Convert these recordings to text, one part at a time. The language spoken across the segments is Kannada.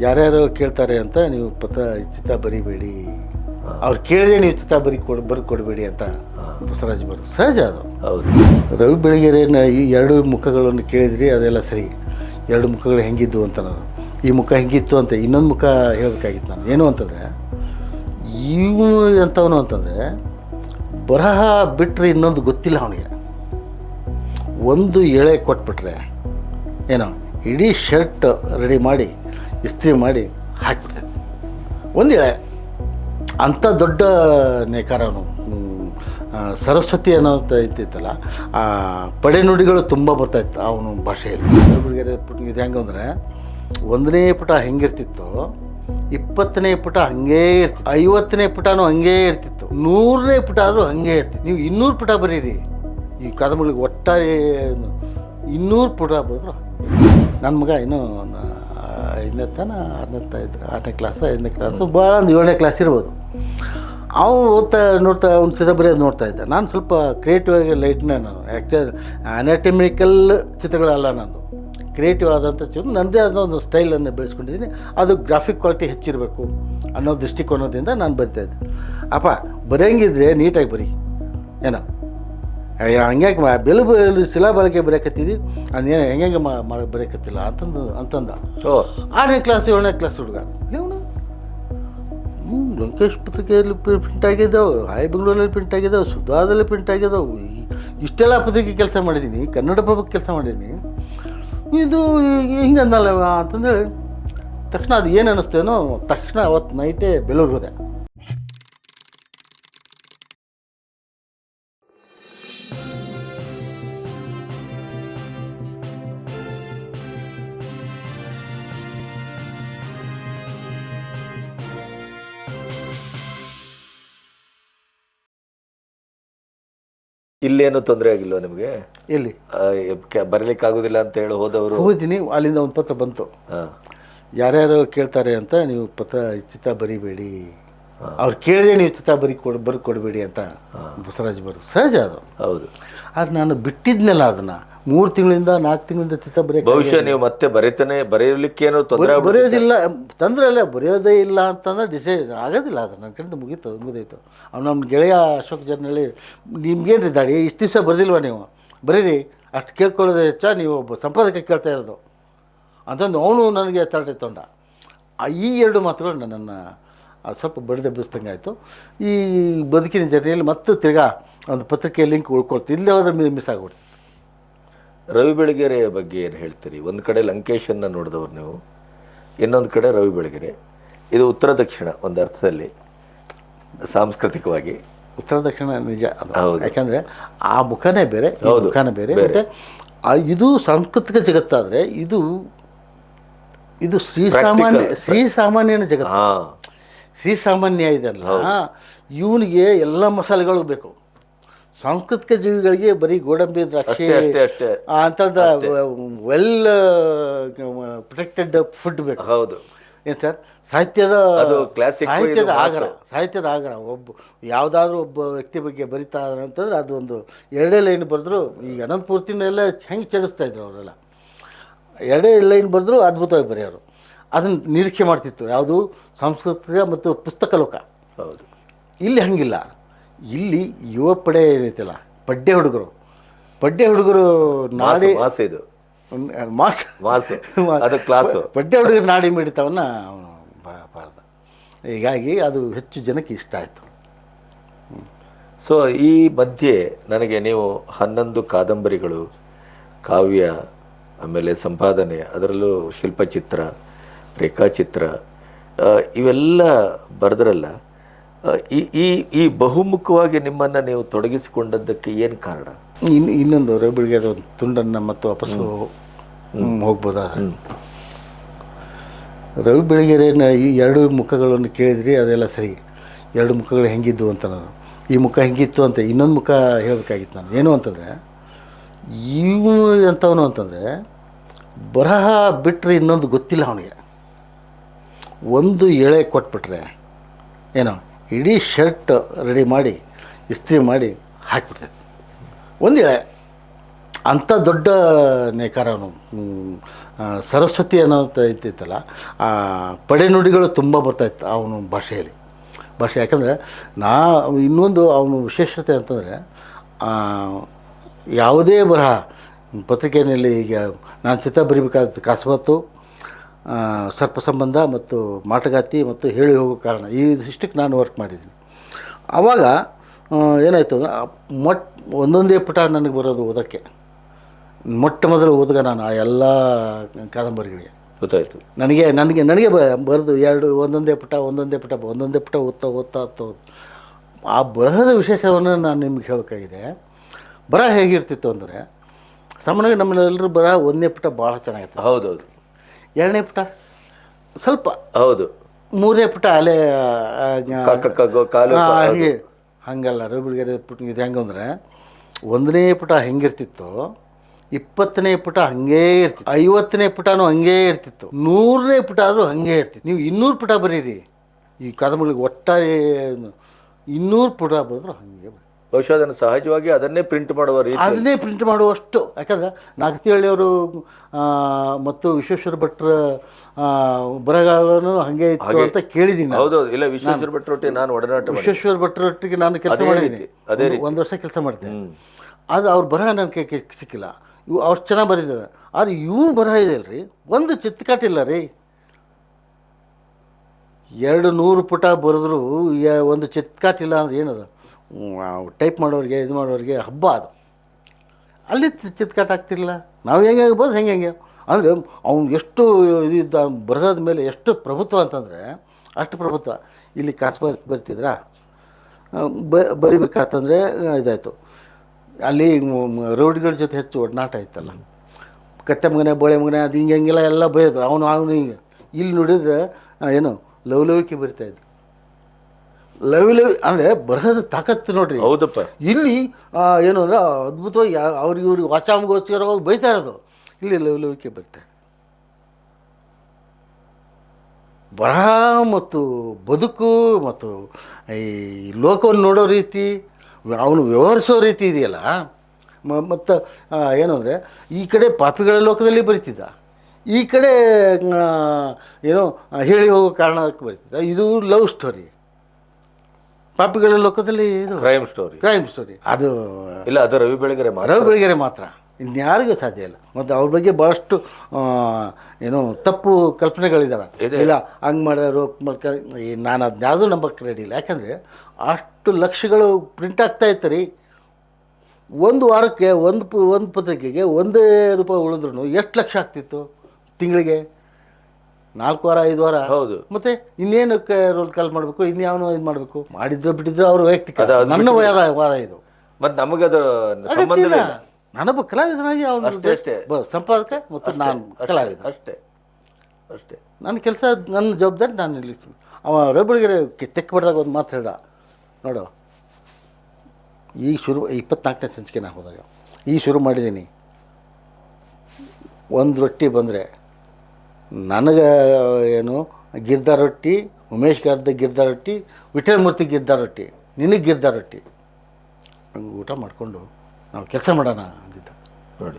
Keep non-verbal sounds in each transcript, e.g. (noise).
ಯಾರ್ಯಾರು ಕೇಳ್ತಾರೆ ಅಂತ ನೀವು ಪತ್ರ ಚಿತ್ತ ಬರಿಬೇಡಿ. ಅವ್ರು ಕೇಳಿದೆ ನೀವು ಚಿತ್ತ ಬರಿ ಕೊಡ್ ಬರೆದು ಕೊಡಬೇಡಿ ಅಂತ ಬಸವರಾಜ್ ಬರೋದು. ಸಹಜ ಅದು. ಹೌದು. ರವಿ ಬೆಳಗೆರೆನ ಈ ಎರಡು ಮುಖಗಳನ್ನು ಕೇಳಿದ್ರಿ ಅದೆಲ್ಲ ಸರಿ. ಎರಡು ಮುಖಗಳು ಹೆಂಗಿದ್ದು ಅಂತ ಅನ್ನೋದು ಈ ಮುಖ ಹೆಂಗಿತ್ತು ಅಂತ ಇನ್ನೊಂದು ಮುಖ ಹೇಳಬೇಕಾಗಿತ್ತು ನಾನು. ಏನು ಅಂತಂದರೆ ಇವನು ಎಂಥವನು ಅಂತಂದರೆ ಬರಹ ಬಿಟ್ಟರೆ ಇನ್ನೊಂದು ಗೊತ್ತಿಲ್ಲ ಅವನಿಗೆ. ಒಂದು ಎಳೆ ಕೊಟ್ಬಿಟ್ರೆ ಏನೋ ಇಡೀ ಶರ್ಟ್ ರೆಡಿ ಮಾಡಿ ಇಸ್ತ್ರಿ ಮಾಡಿ ಹಾಕ್ಬಿಡ್ತೈತೆ ಒಂದು ಎಳೆ ಅಂಥ ದೊಡ್ಡ ನೇಕಾರ ಅವನು ಸರಸ್ವತಿ ಅನ್ನೋಂಥ ಇತ್ತಿತ್ತಲ್ಲ ಆ, ಪಡೆನುಡಿಗಳು ತುಂಬ ಬರ್ತಾಯಿತ್ತು ಅವನು ಭಾಷೆಯಲ್ಲಿ. ಪುಟ, ಇದು ಹೆಂಗಂದ್ರೆ ಒಂದನೇ ಪುಟ ಹೆಂಗಿರ್ತಿತ್ತು, ಇಪ್ಪತ್ತನೇ ಪುಟ ಹಂಗೇ ಇರ್ತಿತ್ತು. ಐವತ್ತನೇ ಪುಟನೂ ಹಂಗೇ ಇರ್ತಿತ್ತು. ನೂರನೇ ಪುಟ ಆದರೂ ಹಂಗೇ ಇರ್ತಿತ್ತು. ನೀವು ಇನ್ನೂರು ಪುಟ ಬರೀರಿ. ಈ ಕಾದಂಬರಿಗೆ ಒಟ್ಟಾರೆ, ಇನ್ನೂರು ಪುಟ ಬರೆದ್ರು ನನ್ನ ಮಗ ಇನ್ನೂ ಐದನೇ ತನ ಆರನೇ ಇದ್ರೆ ಆರನೇ ಕ್ಲಾಸು ಐದನೇ ಕ್ಲಾಸು ಭಾಳ ಒಂದು ಏಳನೇ ಕ್ಲಾಸ್ ಇರ್ಬೋದು. ಅವನು ಓದ್ತಾ, ನೋಡ್ತಾ, ಅವ್ನು ಚಿತ್ರ ಬರೆಯೋದು ನೋಡ್ತಾ ಇದ್ದ. ನಾನು ಸ್ವಲ್ಪ ಕ್ರಿಯೇಟಿವ್ ಆಗಿ ಲೈಟ್ನ ನಾನು. ಆ್ಯಕ್ಚುಲ್ ಅನಾಟಮಿಕಲ್ ಚಿತ್ರಗಳಲ್ಲ ನಾನು ಕ್ರಿಯೇಟಿವ್ ಆದಂಥ ಚಿತ್ರ ನನ್ನದೇ ಆದ ಒಂದು ಸ್ಟೈಲನ್ನು ಬೆಳೆಸ್ಕೊಂಡಿದ್ದೀನಿ ಅದು ಗ್ರಾಫಿಕ್ ಕ್ವಾಲಿಟಿ ಹೆಚ್ಚಿರಬೇಕು ಅನ್ನೋ ದೃಷ್ಟಿಕೋನದಿಂದ ನಾನು ಬರಿತಾ ಇದ್ದೆ. ಅಪ್ಪ, ಬರೆಯಂಗಿದ್ರೆ ನೀಟಾಗಿ ಬರೀ. ಏನೋ. ಹಂಗ್ಯಾಕೆ ಮಾ ಬೆಲು ಬೆಲು ಶಿಲಾ ಬಳಕೆ ಬರೆಯಕತ್ತಿದ್ದಿ ಅದೇನು ಹೆಂಗೆ ಮಾ ಮಾಡಿ ಬರೆಯಕತ್ತಿಲ್ಲ ಅಂತಂದು ಅಂತಂದ. ಓ. ಆರನೇ ಕ್ಲಾಸ್ ಏಳನೇ ಕ್ಲಾಸ್ ಹುಡುಗ. ಇವನು? ಹ್ಞೂ ಲಂಕೇಶ್ ಪತ್ರಿಕೆಯಲ್ಲಿ ಪ್ರಿಂಟ್ ಆಗಿದ್ದಾವೆ ಹಾಯ್ ಬೆಂಗಳೂರಲ್ಲಿ ಪ್ರಿಂಟ್ ಆಗಿದ್ದಾವೆ ಸುಧಾದಲ್ಲಿ ಪ್ರಿಂಟ್ ಆಗಿದ್ದಾವೆ. ಇಷ್ಟೆಲ್ಲ ಪತ್ರಿಕೆ ಕೆಲಸ ಮಾಡಿದ್ದೀನಿ ಕನ್ನಡ ಪ್ರಭಕ್ಕೆ ಕೆಲಸ ಮಾಡಿದ್ದೀನಿ ಇದು ಹಿಂಗೆ ಅಂದಲ್ಲ ಅಂತಂದೇಳಿ ತಕ್ಷಣ ಅದು ಏನು ಅನ್ನಿಸ್ತೇನೋ ತಕ್ಷಣ ಅವತ್ತು ನೈಟೇ ಬೆಲೂರು ಹೋದೆ. ಇಲ್ಲೇನು ತೊಂದರೆ ಆಗಿಲ್ಲ ನಿಮಗೆ? ಇಲ್ಲಿ ಬರಲಿಕ್ಕೆ ಆಗೋದಿಲ್ಲ ಅಂತ ಹೇಳಿ ಹೋದವರು. ಹೋಗಿದ್ದೀನಿ ಅಲ್ಲಿಂದ ಒಂದು ಪತ್ರ ಬಂತು. ಯಾರ್ಯಾರು ಕೇಳ್ತಾರೆ ಅಂತ ನೀವು ಪತ್ರ ಚಿತ್ತ ಬರಿಬೇಡಿ. ಅವ್ರು ಕೇಳಿದೆ ನೀವು ಚಿತ್ತ ಬರಿ ಕೊಡ್ ಬರೆದು ಕೊಡಬೇಡಿ ಅಂತ ಬಸವರಾಜ್ ಬರೋದು ಸಹಜ ಅದು. ಹೌದು. ಆದ್ರೆ ನಾನು ಬಿಟ್ಟಿದ್ನಲ್ಲ ಅದನ್ನು. ಮೂರು ತಿಂಗಳಿಂದ ನಾಲ್ಕು ತಿಂಗಳಿಂದ ಚಿತ್ತ ಬರೀ ಭವಿಷ್ಯ ನೀವು ಮತ್ತೆ ಬರೀತಾನೆ ಬರೆಯಲಿಕ್ಕೇನೋ ತೊಂದರೆ ಬರೆಯೋದಿಲ್ಲ ತೊಂದರೆ ಇಲ್ಲ ಬರೆಯೋದೇ ಇಲ್ಲ ಅಂತಂದ್ರೆ ಡಿಸೈಡ್ ಆಗೋದಿಲ್ಲ ಅದು ನನ್ನ ಕಡೆಯಿಂದ ಮುಗೀತು ಮುಗಿದೈತು ಅವ್ನು ನಮ್ಮ ಗೆಳೆಯ ಅಶೋಕ್ ಜರ್ನಳ್ಳಿ ನಿಮ್ಗೇನು ರೀ ದಾಡಿ ಇಷ್ಟು ದಿವಸ ಬರೆದಿಲ್ವ ನೀವು? ಬರೀರಿ ಅಷ್ಟು ಕೇಳ್ಕೊಳ್ಳೋದು ಹೆಚ್ಚ ನೀವು ಒಬ್ಬ ಸಂಪಾದಕ ಕೇಳ್ತಾ ಇರೋದು. ಅಂತಂದು ಅವನು ನನಗೆ ತರಟೆ ತೊಂಡ. ಆ ಈ ಎರಡು ಮಾತುಗಳು ನನ್ನನ್ನು ಸ್ವಲ್ಪ ಬಡಿದೆ ಬಿಡಿಸ್ದಂಗೆ ಆಯಿತು. ಈ ಬದುಕಿನ ಜರ್ನಿಯಲ್ಲಿ ಮತ್ತೆ ತಿರ್ಗಾ ಒಂದು ಪತ್ರಿಕೆ ಲಿಂಕ್ ಉಳ್ಕೊಳ್ತು ಇಲ್ಲೇ ಹೋದ್ರೆ ಮಿಸ್ ಆಗ್ಬಿಡ್ತು ರವಿ ಬೆಳಗೆರೆಯ ಬಗ್ಗೆ ಏನು ಹೇಳ್ತೀರಿ? ಒಂದು ಕಡೆ ಲಂಕೇಶನ್ನ ನೋಡಿದವ್ರು ನೀವು ಇನ್ನೊಂದು ಕಡೆ ರವಿ ಬೆಳಗೆರೆ. ಇದು ಉತ್ತರ ದಕ್ಷಿಣ ಒಂದು ಅರ್ಥದಲ್ಲಿ ಸಾಂಸ್ಕೃತಿಕವಾಗಿ. ಉತ್ತರ ದಕ್ಷಿಣ ನಿಜ. ಯಾಕಂದರೆ ಆ ಮುಖನೇ ಬೇರೆ ಮುಖನೇ ಬೇರೆ. ಮತ್ತೆ ಇದು ಸಾಂಸ್ಕೃತಿಕ ಜಗತ್ತಾದರೆ ಇದು ಇದು ಶ್ರೀಸಾಮಾನ್ಯ ಶ್ರೀಸಾಮಾನ್ಯನ ಜಗತ್ತು. ಹಾ. ಶ್ರೀಸಾಮಾನ್ಯ ಇದೆಲ್ಲ. ಇವನಿಗೆ ಎಲ್ಲ ಮಸಾಲೆಗಳು ಬೇಕು. ಸಾಂಸ್ಕೃತಿಕ ಜೀವಿಗಳಿಗೆ ಬರೀ ಗೋಡಂಬಿ ದ್ರಾಕ್ಷಿ ಅಷ್ಟೇ ಅಷ್ಟೇ ಆ ವೆಲ್ ಪ್ರೊಟೆಕ್ಟೆಡ್ ಫುಡ್ ಬೇಕು. ಹೌದು. ಏನು ಸರ್? ಸಾಹಿತ್ಯದ ಸಾಹಿತ್ಯದ ಆಗರ ಸಾಹಿತ್ಯದ ಆಗರ ಒಬ್ಬ ಯಾವುದಾದ್ರೂ ಒಬ್ಬ ವ್ಯಕ್ತಿ ಬಗ್ಗೆ ಬರಿತಾ ಅಂತಂದ್ರೆ ಅದು ಒಂದು ಎರಡೇ ಲೈನ್ ಬರೆದ್ರು ಈಗ ಅನಂತ ಪೂರ್ತಿನೆಲ್ಲ ಹೆಂಗೆ ಚಡಿಸ್ತಾ ಇದ್ರು ಅವರೆಲ್ಲ? ಎರಡೇ ಲೈನ್ ಬರೆದ್ರು ಅದ್ಭುತವಾಗಿ ಬರೆಯೋರು. ಅದನ್ನು ನಿರೀಕ್ಷೆ ಮಾಡ್ತಿತ್ತು. ಯಾವುದು? ಸಾಂಸ್ಕೃತಿಕ ಮತ್ತು ಪುಸ್ತಕ ಲೋಕ. ಹೌದು. ಇಲ್ಲಿ ಹಂಗಿಲ್ಲ. ಇಲ್ಲಿ ಯುವ ಪಡೆ ಏನೈತಲ್ಲ ಪಡ್ಡೆ ಹುಡುಗರು. ಪಡ್ಡೆ ಹುಡುಗರು ನಾಡಿ ಮಾಸ ಇದು. ಮಾಸ್. ಮಾಸು. ಅದು ಕ್ಲಾಸು. ಪಡ್ಡೆ ಹುಡುಗರು ನಾಡಿ ಮಿಡಿತವನ್ನ ಅವನು ಬಾರ್ದ ಹೀಗಾಗಿ ಅದು ಹೆಚ್ಚು ಜನಕ್ಕೆ ಇಷ್ಟ ಆಯಿತು. ಸೊ ಈ ಮಧ್ಯೆ ನನಗೆ ನೀವು ಹನ್ನೊಂದು ಕಾದಂಬರಿಗಳು ಕಾವ್ಯ ಆಮೇಲೆ ಸಂಪಾದನೆ ಅದರಲ್ಲೂ ಶಿಲ್ಪಚಿತ್ರ ರೇಖಾಚಿತ್ರ ಇವೆಲ್ಲ ಬರೆದ್ರಲ್ಲ ಈ ಈ ಈ ಬಹುಮುಖವಾಗಿ ನಿಮ್ಮನ್ನು ನೀವು ತೊಡಗಿಸಿಕೊಂಡದ್ದಕ್ಕೆ ಏನು ಕಾರಣ? ಇನ್ನು ಇನ್ನೊಂದು ರವಿಗಳಿಗೆ ಒಂದು ತುಂಡನ್ನು ಮತ್ತು ವಾಪಸ್ಸು ಹೋಗ್ಬೋದಾ ರವಿ ಬೆಳಗೆರೆನ ಈ ಎರಡು ಮುಖಗಳನ್ನು ಕೇಳಿದ್ರಿ ಅದೆಲ್ಲ ಸರಿ. ಎರಡು ಮುಖಗಳು ಹೆಂಗಿದ್ವು ಅಂತ ಅನ್ನೋದು. ಈ ಮುಖ ಹೆಂಗಿತ್ತು ಅಂತ ಇನ್ನೊಂದು ಮುಖ ಹೇಳಬೇಕಾಗಿತ್ತು ನಾನು. ಏನು ಅಂತಂದರೆ ಇವನು ಎಂಥವನು ಅಂತಂದರೆ ಬರಹ ಬಿಟ್ಟರೆ ಇನ್ನೊಂದು ಗೊತ್ತಿಲ್ಲ ಅವನಿಗೆ. ಒಂದು ಎಳೆ ಕೊಟ್ಬಿಟ್ರೆ ಏನೋ? ಇಡೀ ಶರ್ಟ್ ರೆಡಿ ಮಾಡಿ, ಇಸ್ತ್ರಿ ಮಾಡಿ ಹಾಕಿಬಿಡ್ತೈತೆ ಒಂದು ಎಳೆ ಅಂಥ ದೊಡ್ಡ ನೇಕಾರ ಅವನು ಸರಸ್ವತಿ ಅನ್ನೋಂಥ ಇತ್ತಿತ್ತಲ್ಲ ಆ ಪಡೆನುಡಿಗಳು ತುಂಬ ಬರ್ತಾಯಿತ್ತು ಅವನ ಭಾಷೆಯಲ್ಲಿ. ಭಾಷೆ ಯಾಕಂದರೆ ನಾ, ಇನ್ನೊಂದು ಅವನ ವಿಶೇಷತೆ ಅಂತಂದರೆ ಯಾವುದೇ ಬರಹ, ಪತ್ರಿಕೆಯಲ್ಲಿ ಈಗ ನಾನು ಚಿತ್ರ ಬರೀಬೇಕಾದ ಕಾಸವತ್ತು ಸರ್ಪ ಸಂಬಂಧ ಮತ್ತು ಮಾಟಗಾತಿ ಮತ್ತು ಹೇಳಿ ಹೋಗೋ ಕಾರಣ. ಈ ಇಷ್ಟಕ್ಕೆ ನಾನು ವರ್ಕ್ ಮಾಡಿದ್ದೀನಿ. ಆವಾಗ ಏನಾಯ್ತು ಅಂದರೆ ಮೊಟ್ ಒಂದೊಂದೇ ಪುಟ ನನಗೆ ಬರೋದು ಓದೋಕ್ಕೆ. ಮೊಟ್ಟ ಮೊದಲು ಓದ್ಗ ನಾನು ಆ ಎಲ್ಲ ಕಾದಂಬರಿಗಳಿಗೆ. ಗೊತ್ತಾಯಿತು. ನನಗೆ ನನಗೆ ನನಗೆ ಬ ಬರೆದು ಎರಡು ಒಂದೊಂದೇ ಪುಟ ಒಂದೊಂದೇ ಪುಟ ಒಂದೊಂದೇ ಪುಟ ಓದ್ತಾ ಓದ್ತಾ ಓದ್ತಾ ಓದ್ತಾ. ಆ ಬರಹದ ವಿಶೇಷವನ್ನು ನಾನು ನಿಮ್ಗೆ ಹೇಳಬೇಕಾಗಿದೆ ಬರಹ ಹೇಗಿರ್ತಿತ್ತು ಅಂದರೆ ಸಾಮಾನ್ಯವಾಗಿ ನಮ್ಮನ್ನೆಲ್ಲರೂ ಬರಹ ಒಂದೇ ಪುಟ ಭಾಳ ಚೆನ್ನಾಗಿರ್ತದೆ. ಹೌದೌದು. ಎರಡನೇ ಪುಟ? ಸ್ವಲ್ಪ ಹೌದು. ಮೂರನೇ ಪುಟ ಅಲೆ ಹಂಗೆ ಹಂಗಲ್ಲ ರವಿಬಿಳಿಗೆರೆ ಪುಟ ಇದು ಹೆಂಗೆ ಅಂದರೆ ಒಂದನೇ ಪುಟ ಹೆಂಗಿರ್ತಿತ್ತು ಇಪ್ಪತ್ತನೇ ಪುಟ ಹಂಗೇ ಇರ್ತಿತ್ತು. ಐವತ್ತನೇ ಪುಟನೂ ಹಂಗೇ ಇರ್ತಿತ್ತು. ನೂರನೇ ಪುಟ ಆದರೂ ಹಂಗೇ ಇರ್ತಿತ್ತು. ನೀವು ಇನ್ನೂರು ಪುಟ ಬರೀರಿ. ಈ ಕಾದಂಬರಿಗೆ ಒಟ್ಟಾರೆ ಇನ್ನೂರು ಪುಟ ಬರೆದ್ರು ಹಂಗೆ ಬರೀ ಬಹುಶಃ ಅದನ್ನು ಸಹಜವಾಗಿ ಅದನ್ನೇ ಪ್ರಿಂಟ್ ಮಾಡುವ ರೀತಿ ಅದನ್ನೇ ಪ್ರಿಂಟ್ ಮಾಡುವಷ್ಟು. ಯಾಕಂದರೆ ನಾಗತಿಹಳ್ಳಿಯವರು ಮತ್ತು ವಿಶ್ವೇಶ್ವರ ಭಟ್ರ ಬರಗಾಲನು ಹಾಗೆ ಇತ್ತು ಅಂತ ಕೇಳಿದ್ದೀನಿ. ಹೌದೌದು. ಇಲ್ಲ ವಿಶ್ವೇಶ್ವರ ಭಟ್ರೊಟ್ಟಿ ನಾನು ಒಡನಾಟ ವಿಶ್ವೇಶ್ವರ ವಿಶ್ವೇಶ್ವರ ಭಟ್ರೊಟ್ಟಿಗೆ ನಾನು ಕೆಲಸ ಮಾಡಿದ್ದೀನಿ. ಅದೇ ಒಂದು- ವರ್ಷ ಕೆಲಸ ಮಾಡ್ತೇನೆ ಆದರೆ ಅವ್ರ ಬರಹ ನನಗೆ ಸಿಕ್ಕಿಲ್ಲ. ಇವು ಅವ್ರು ಚೆನ್ನಾಗಿ ಬರೀತಾರೆ ಆದರೆ ಇವು ಬರಹ ಇದೆ ಅಲ್ರಿ. ಒಂದು ಚಿತ್ತಕಾಟಿಲ್ಲ ರೀ. ಎರಡು ನೂರು ಪುಟ ಬರೆದ್ರು ಒಂದು ಚಿತ್ಕಾಟಿಲ್ಲ ಅಂದ್ರೆ ಏನದು? ಟೈಪ್ ಮಾಡೋರಿಗೆ, ಇದು ಮಾಡೋರಿಗೆ ಹಬ್ಬ ಅದು. ಅಲ್ಲಿ ಚಿತ್ಕಾಟ ಆಗ್ತಿರಲಿಲ್ಲ. ನಾವು ಹೆಂಗೆ ಆಗ್ಬೋದು, ಹೆಂಗೆ ಹೆಂಗೆ? ಅಂದರೆ ಅವ್ನು ಎಷ್ಟು ಇದಿದ್ದ ಅವ್ನ್ ಬರಹದ ಮೇಲೆ ಎಷ್ಟು ಪ್ರಭುತ್ವ ಅಂತಂದರೆ, ಅಷ್ಟು ಪ್ರಭುತ್ವ. ಇಲ್ಲಿ ಕಾಸು ಬರ್ ಬರ್ತಿದ್ರಾ ಬ ಬರಿಬೇಕಾತಂದರೆ ಇದಾಯಿತು. ಅಲ್ಲಿ ರೋಡ್ಗಳ ಜೊತೆ ಹೆಚ್ಚು ಒಡನಾಟ ಇತ್ತಲ್ಲ. ಕತ್ತೆ ಮಗನೆ, ಬೋಳೆ ಮಗನೆ, ಅದು ಹಿಂಗೆ ಹಂಗೆಲ್ಲ ಎಲ್ಲ ಬೈಯೋದು ಅವನು ಅವನು ಹಿಂಗೆ. ಇಲ್ಲಿ ನೋಡಿದರೆ ಏನು, ಲವಲವಿಕೆ ಬರಿತಾಯಿದ್ರು ಲವ್ ಲವಿ ಅಂದರೆ ಬರಹದ ತಾಕತ್ತು ನೋಡ್ರಿ. ಹೌದಪ್ಪ. ಇಲ್ಲಿ ಏನು ಅಂದ್ರೆ ಅದ್ಭುತವಾಗಿ ಅವ್ರಿಗೆ ಇವ್ರಿಗೆ ವಾಚಾಮಗೋಚರವಾಗಿ ಬೈತಾ ಇರೋದು. ಇಲ್ಲಿ ಲವಲವಿಕೆ ಬರ್ತಾರೆ ಬರಹ ಮತ್ತು ಬದುಕು ಮತ್ತು ಈ ಲೋಕವನ್ನು ನೋಡೋ ರೀತಿ ಅವನು ವ್ಯವಹರಿಸೋ ರೀತಿ ಇದೆಯಲ್ಲ? ಮತ್ತು ಏನು ಅಂದರೆ ಈ ಕಡೆ ಪಾಪಿಗಳ ಲೋಕದಲ್ಲಿ ಬರಿತಿದ್ದ. ಈ ಕಡೆ ಏನೋ ಹೇಳಿ ಹೋಗೋ ಕಾರಣಕ್ಕೆ ಬರಿತಿದ್ದ. ಇದು ಲವ್ ಸ್ಟೋರಿ. ಪಾಪಿಗಳ ಲೋಕದಲ್ಲಿ ಇದು ಕ್ರೈಮ್ ಸ್ಟೋರಿ ಕ್ರೈಮ್ ಸ್ಟೋರಿ ಅದು ಇಲ್ಲ ಅದು ರವಿ ಬೆಳಗೆರೆ ಮಾತ್ರ. ರವಿ ಬೆಳಗೆರೆ ಮಾತ್ರ. ಇನ್ಯಾರಿಗೂ ಸಾಧ್ಯ ಇಲ್ಲ. ಮತ್ತು ಅವ್ರ ಬಗ್ಗೆ ಭಾಳಷ್ಟು ಆ, ಏನು ತಪ್ಪು ಕಲ್ಪನೆಗಳಿದ್ದಾವೆ ಇಲ್ಲ ಹಂಗೆ ಮಾಡಿದ್ರು ನಾನು ಅದನ್ನ ಯಾವುದೂ ನಂಬಕ್ಕೆ ರೆಡಿ ಇಲ್ಲ. ಯಾಕಂದರೆ ಅಷ್ಟು ಲಕ್ಷಗಳು ಪ್ರಿಂಟ್ ಆಗ್ತಾ ಇತ್ತು ರೀ. ಒಂದು ವಾರಕ್ಕೆ ಒಂದು ಪ ಒಂದು ಪತ್ರಿಕೆಗೆ ಒಂದೇ ರೂಪಾಯಿ ಉಳಿದ್ರು ಎಷ್ಟು ಲಕ್ಷ ಆಗ್ತಿತ್ತು ತಿಂಗಳಿಗೆ? ನಾಲ್ಕು ವಾರ ಐದು ವಾರ. ಹೌದು. ಮತ್ತೆ ಇನ್ನೇನು ರೋಲ್ ಕಾಲ್ ಮಾಡಬೇಕು ಇನ್ಯಾವನು ಇದು ಮಾಡಬೇಕು. ಮಾಡಿದ್ರು ಬಿಟ್ಟಿದ್ರು ಅವ್ರ ವೈಯಕ್ತಿಕ. ನನ್ನ ವಾದ ವಾದ ಇದು. ಮತ್ತೆ ನಮಗದು ಇಲ್ಲ. ನಾನೊಬ್ಬ ಕಲಾವಿದನಾಗಿ ಅವನು ಅಷ್ಟೇ ಅಷ್ಟೇ. ಸಂಪಾದಕ ಮತ್ತು ನಾನು ಕಲಾವಿದ. ಅಷ್ಟೇ ಅಷ್ಟೇ. ನನ್ನ ಕೆಲಸ ನನ್ನ ಜವಾಬ್ದಾರಿ ನಾನು ನಿಲ್ಲಿಸ್ತೀನಿ. ಅವ ರವಿಬಳಿಗೆರೆ ತೆಕ್ಕ ಬಿಡ್ದಾಗ ಒಂದು ಮಾತು ಹೇಳ್ದ. ನೋಡು ಈಗ ಶುರು ಇಪ್ಪತ್ನಾಲ್ಕನೇ ಸಂಚಿಕೆ ನಾನು ಹೋದಾಗ ಈಗ ಶುರು ಮಾಡಿದ್ದೀನಿ ಒಂದು ರೊಟ್ಟಿ ಬಂದರೆ ನನಗೆ ಏನು ಗಿರ್ದ ರೊಟ್ಟಿ ಉಮೇಶ್ ಗಾರ್ದ ಗಿರ್ದ ರೊಟ್ಟಿ ವಿಠಲಮೂರ್ತಿ ಗಿರ್ದ ರೊಟ್ಟಿ ನಿನಗೆ ಗಿರ್ದ ರೊಟ್ಟಿ. ಹಂಗೆ ಊಟ ಮಾಡಿಕೊಂಡು ನಾವು ಕೆಲಸ ಮಾಡೋಣ ಅಂದಿದ್ದ. ನೋಡಿ.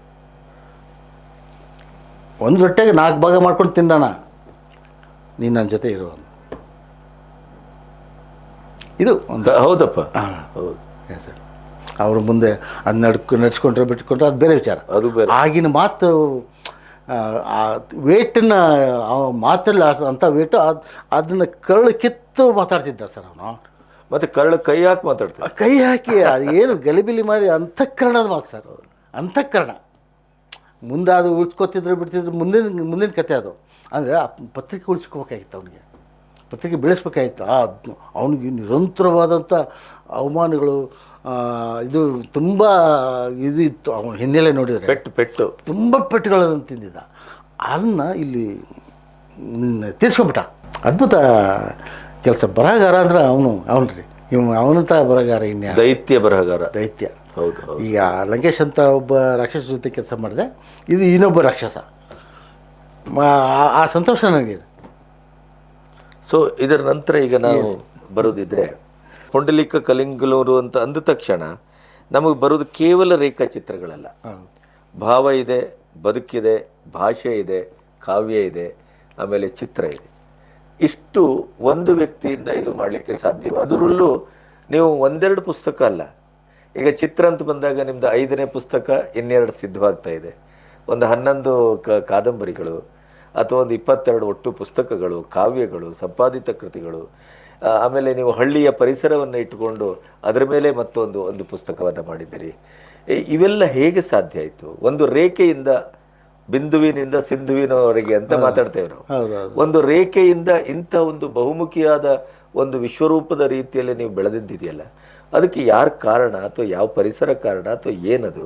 ಒಂದು ರೊಟ್ಟೆಗೆ ನಾಲ್ಕು ಭಾಗ ಮಾಡ್ಕೊಂಡು ತಿನ್ನೋಣ. ನೀನು ನನ್ನ ಜೊತೆ ಇರುವ ಇದು ಒಂದು. ಹೌದಪ್ಪ. ಹಾಂ. ಹೌದು. ಸರ್ ಅವ್ರ ಮುಂದೆ ಅದು ನಡ್ಕೊ ನಡ್ಸ್ಕೊಂಡ್ರೆ ಬಿಟ್ಕೊಂಡ್ರೆ ಅದು ಬೇರೆ ವಿಚಾರ. ಅದು ಬೇರೆ. ಆಗಿನ ಮಾತು ಆ ವೇಟನ್ನ ಮಾತಲ್ಲಿ ಅಂಥ ವೇಟು ಅದು ಅದನ್ನು ಕರಳು ಕಿತ್ತು ಮಾತಾಡ್ತಿದ್ದ ಸರ್ ಅವನು. ಮತ್ತೆ ಕರಳು ಕೈ ಹಾಕಿ ಮಾತಾಡ್ತಾರೆ ಕೈ ಹಾಕಿ ಅದು ಏನು ಗಲಿಬಿಲಿ ಮಾಡಿ ಅಂತಃಕರಣದ ಮಾತು ಸರ್ ಅಂತಃಕರಣ. ಮುಂದೆ ಅದು ಉಳಿಸ್ಕೊತಿದ್ರು ಬಿಡ್ತಿದ್ರು ಮುಂದಿನ ಮುಂದಿನ ಕತೆ ಅದು. ಅಂದರೆ ಆ ಪತ್ರಿಕೆ ಉಳಿಸ್ಕೋಬೇಕಾಗಿತ್ತು ಅವನಿಗೆ. ಪತ್ರಿಕೆ ಬೆಳೆಸ್ಬೇಕಾಯ್ತು. ಆ ಅವನಿಗೆ ನಿರಂತರವಾದಂಥ ಅವಮಾನಗಳು ಇದು ತುಂಬ ಇದು ಇತ್ತು ಅವನ ಹಿನ್ನೆಲೆ ನೋಡಿದರೆ. ಪೆಟ್ಟು ಪೆಟ್ಟು. ತುಂಬ ಪೆಟ್ಟುಗಳನ್ನು ತಿಂದಿದ್ದ. ಅದನ್ನು ಇಲ್ಲಿ ತೀರ್ಸ್ಕೊಂಬಿಟ್ಟ ಅದ್ಭುತ ಕೆಲಸ. ಬರಹಗಾರ ಅಂದ್ರೆ ಅವನು ಅವನು ರೀ ಇವ್ ಅವನಂತ ಬರಹಗಾರ ಇನ್ಯಾ ದೈತ್ಯ ಬರಹಗಾರ. ದೈತ್ಯ. ಹೌದು ಈಗ ಲಂಕೇಶ್ ಅಂತ ಒಬ್ಬ ರಾಕ್ಷಸ ಜೊತೆ ಕೆಲಸ ಮಾಡಿದೆ. ಇದು ಇನ್ನೊಬ್ಬ ರಾಕ್ಷಸ. ಆ ಸಂತೋಷ ನನಗಿದೆ. ಸೊ ಇದರ ನಂತರ ಈಗ ನಾವು ಬರೋದಿದ್ರೆ ಪುಂಡಲಿಕ ಕಲಿಂಗಲೂರು ಅಂತ ಅಂದ ತಕ್ಷಣ ನಮಗೆ ಬರೋದು ಕೇವಲ ರೇಖಾಚಿತ್ರಗಳಲ್ಲ. ಭಾವ ಇದೆ ಬದುಕಿದೆ ಭಾಷೆ ಇದೆ ಕಾವ್ಯ ಇದೆ ಆಮೇಲೆ ಚಿತ್ರ ಇದೆ. ಇಷ್ಟು ಒಂದು ವ್ಯಕ್ತಿಯಿಂದ ಇದು ಮಾಡಲಿಕ್ಕೆ ಸಾಧ್ಯ. ಅದರಲ್ಲೂ ನೀವು ಒಂದೆರಡು ಪುಸ್ತಕ ಅಲ್ಲ. ಈಗ ಚಿತ್ರ ಅಂತ ಬಂದಾಗ ನಿಮ್ಮದು ಐದನೇ ಪುಸ್ತಕ ಇನ್ನೆರಡು ಸಿದ್ಧವಾಗ್ತಾ ಇದೆ. ಒಂದು ಹನ್ನೊಂದು ಕ ಕಾದಂಬರಿಗಳು ಅಥವಾ ಒಂದು ಇಪ್ಪತ್ತೆರಡು ಒಟ್ಟು ಪುಸ್ತಕಗಳು ಕಾವ್ಯಗಳು ಸಂಪಾದಿತ ಕೃತಿಗಳು ಆಮೇಲೆ ನೀವು ಹಳ್ಳಿಯ ಪರಿಸರವನ್ನು ಇಟ್ಟುಕೊಂಡು ಅದರ ಮೇಲೆ ಮತ್ತೊಂದು ಒಂದು ಪುಸ್ತಕವನ್ನು ಮಾಡಿದ್ದೀರಿ. ಇವೆಲ್ಲ ಹೇಗೆ ಸಾಧ್ಯ ಆಯಿತು? ಒಂದು ರೇಖೆಯಿಂದ ಬಿಂದುವಿನಿಂದ ಸಿಂಧುವಿನವರೆಗೆ ಅಂತ ಮಾತಾಡ್ತೇವೆ ನಾವು. ಒಂದು ರೇಖೆಯಿಂದ ಇಂಥ ಒಂದು ಬಹುಮುಖಿಯಾದ ಒಂದು ವಿಶ್ವರೂಪದ ರೀತಿಯಲ್ಲಿ ನೀವು ಬೆಳೆದಿದ್ದಿದೆಯಲ್ಲ ಅದಕ್ಕೆ ಯಾರ ಕಾರಣ ಅಥವಾ ಯಾವ ಪರಿಸರ ಕಾರಣ ಅಥವಾ ಏನದು?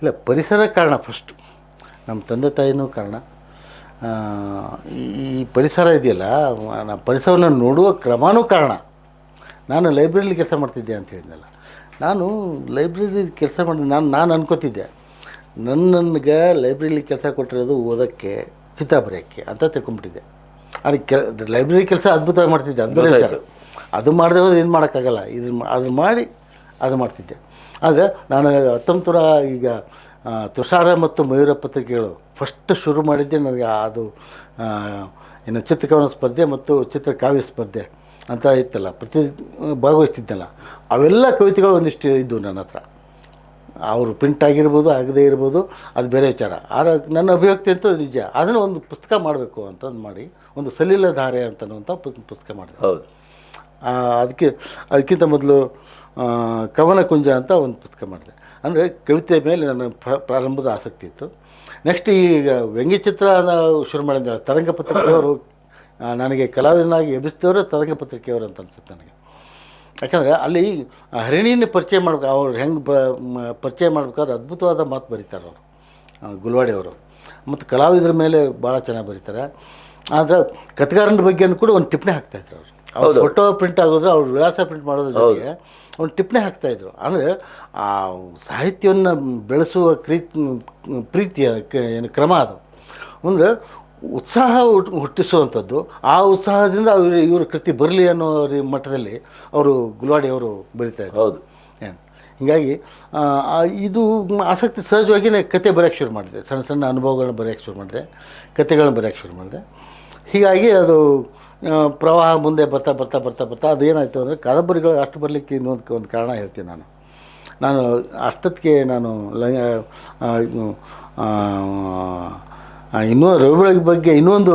ಇಲ್ಲ ಪರಿಸರ ಕಾರಣ ಫಸ್ಟು ನಮ್ಮ ತಂದೆ ತಾಯಿನೂ ಕಾರಣ. ಈ ಪರಿಸರ ಇದೆಯಲ್ಲ ನಾನು ಪರಿಸರವನ್ನು ನೋಡುವ ಕ್ರಮನೂ ಕಾರಣ. ನಾನು ಲೈಬ್ರರಿಲಿ ಕೆಲಸ ಮಾಡ್ತಿದ್ದೆ ಅಂತ ಹೇಳಿದ್ನಲ್ಲ. ನಾನು ಲೈಬ್ರರಿ ಕೆಲಸ ಮಾಡಿ ನಾನು ನಾನು ಅನ್ಕೋತಿದ್ದೆ. ನನ್ನ ನನಗೆ ಲೈಬ್ರರಿಲಿ ಕೆಲಸ ಕೊಟ್ಟಿರೋದು ಓದೋಕ್ಕೆ ಚಿತ್ರ ಬರೆಯೋಕ್ಕೆ ಅಂತ ತಿಳ್ಕೊಂಬಿಟ್ಟಿದ್ದೆ. ಅದಕ್ಕೆ ಕೆ ಲೈಬ್ರರಿ ಕೆಲಸ ಅದ್ಭುತವಾಗಿ ಮಾಡ್ತಿದ್ದೆ ಅದ್ಭುತ. ಅದು ಮಾಡದೆ ಹೋದ್ರೆ ಏನು ಮಾಡೋಕ್ಕಾಗಲ್ಲ. ಇದು ಅದನ್ನು ಮಾಡಿ ಅದು ಮಾಡ್ತಿದ್ದೆ. ಆದರೆ ನಾನು ಹತ್ತೊಂಬತ್ತು ನೂರ ಈಗ ತುಷಾರ ಮತ್ತು ಮಯೂರ ಪತ್ರಿಕೆಗಳು ಫಸ್ಟ್ ಶುರು ಮಾಡಿದ್ದೆ ನನಗೆ ಅದು ಏನು ಚಿತ್ರಕವನ ಸ್ಪರ್ಧೆ ಮತ್ತು ಚಿತ್ರಕಾವ್ಯ ಸ್ಪರ್ಧೆ ಅಂತ ಇತ್ತಲ್ಲ ಪ್ರತಿ ಭಾಗವಹಿಸ್ತಿದ್ದಲ್ಲ. ಅವೆಲ್ಲ ಕವಿತೆಗಳು ಒಂದಿಷ್ಟು ಇದ್ದವು ನನ್ನ ಹತ್ರ. ಅವರು ಪ್ರಿಂಟ್ ಆಗಿರ್ಬೋದು ಆಗದೇ ಇರ್ಬೋದು ಅದು ಬೇರೆ ವಿಚಾರ. ಆದರೆ ನನ್ನ ಅಭಿವ್ಯಕ್ತಿ ಅಂತೂ ನಿಜ. ಅದನ್ನು ಒಂದು ಪುಸ್ತಕ ಮಾಡಬೇಕು ಅಂತಂದು ಮಾಡಿ ಒಂದು ಸಲಿಲ ಧಾರೆ ಅಂತನ್ನುವಂಥ ಪುಸ್- ಪುಸ್ತಕ ಮಾಡಿದೆ. ಹೌದು. ಅದಕ್ಕೆ ಅದಕ್ಕಿಂತ ಮೊದಲು ಕವನ ಕುಂಜ ಅಂತ ಒಂದು ಪುಸ್ತಕ ಮಾಡಿದೆ. ಅಂದರೆ ಕವಿತೆ ಮೇಲೆ ನನ್ನ ಪ್ರ- ಪ್ರಾರಂಭದ ಆಸಕ್ತಿ ಇತ್ತು. ನೆಕ್ಸ್ಟ್ ಈಗ ವ್ಯಂಗ್ಯಚಿತ್ರ ಶುರು ಮಾಡಿದ ತರಂಗ ಪತ್ರಿಕೆಯವರು ನನಗೆ ಕಲಾವಿದನಾಗಿ ಎಬ್ಬಿಸಿದವರು ತರಂಗ ಪತ್ರಿಕೆಯವರು ಅಂತ ಅನ್ಸುತ್ತೆ ನನಗೆ. ಯಾಕಂದರೆ ಅಲ್ಲಿ ಹರಿಣಿನ ಪರಿಚಯ ಮಾಡ್ಬೇಕು ಅವ್ರು ಹೆಂಗೆ ಬ ಪರಿಚಯ ಮಾಡ್ಬೇಕಾದ್ರೆ ಅದ್ಭುತವಾದ ಮಾತು ಬರೀತಾರೆ ಅವರು. ಗುಲ್ವಾಡಿಯವರು ಮತ್ತು ಕಲಾವಿದರ ಮೇಲೆ ಭಾಳ ಚೆನ್ನಾಗಿ ಬರೀತಾರೆ. ಆದರೆ ಕಥೆಗಾರನ ಬಗ್ಗೆನೂ ಕೂಡ ಒಂದು ಟಿಪ್ಪಣಿ ಹಾಕ್ತಾಯಿದ್ರು ಅವರು. ಅವ್ರು ಫೋಟೋ ಪ್ರಿಂಟ್ ಆಗೋದ್ರೆ ಅವ್ರ ವಿಳಾಸ ಪ್ರಿಂಟ್ ಮಾಡೋದ್ರ ಜೊತೆಗೆ ಒಂದು ಟಿಪ್ಪಣಿ ಹಾಕ್ತಾಯಿದ್ರು ಅಂದರೆ ಆ ಸಾಹಿತ್ಯವನ್ನು ಬೆಳೆಸುವ ಕ್ರೀತ್ ಪ್ರೀತಿಯ ಕ- ಏನು ಕ್ರಮ ಅದು. ಅಂದರೆ ಉತ್ಸಾಹ ಹುಟ್ ಹುಟ್ಟಿಸುವಂಥದ್ದು. ಆ ಉತ್ಸಾಹದಿಂದ ಅವರು ಇವ್ರ ಕೃತಿ ಬರಲಿ ಅನ್ನೋ ಮಟ್ಟದಲ್ಲಿ ಅವರು ಗುಲ್ವಾಡಿ ಅವರು ಬರೀತಾ ಇದ್ದರು ಹೌದು. ಏನು? ಹೀಗಾಗಿ ಇದು ಆಸಕ್ತಿ ಸಹಜವಾಗಿಯೇ ಕತೆ ಬರೆಯೋಕ್ಕೆ ಶುರು ಮಾಡಿದೆ. ಸಣ್ಣ ಸಣ್ಣ ಅನುಭವಗಳನ್ನ ಬರೆಯೋಕ್ಕೆ ಶುರು ಮಾಡಿದೆ. ಕತೆಗಳನ್ನ ಬರೆಯೋಕ್ಕೆ ಶುರು ಮಾಡಿದೆ. ಹೀಗಾಗಿ ಅದು ಪ್ರವಾಹ ಮುಂದೆ ಬರ್ತಾ ಬರ್ತಾ ಬರ್ತಾ ಬರ್ತಾ ಅದೇನಾಯಿತು ಅಂದರೆ ಕಾದಂಬರಿಗಳು ಅಷ್ಟು ಬರಲಿಕ್ಕೆ ಇನ್ನೊಂದು ಒಂದು ಕಾರಣ ಹೇಳ್ತೀನಿ ನಾನು. ನಾನು ಅಷ್ಟೊತ್ತಿಗೆ ನಾನು ಲ ಇನ್ನು, ರವಿಬೆಳಗ್ಗೆ ಬಗ್ಗೆ ಇನ್ನೊಂದು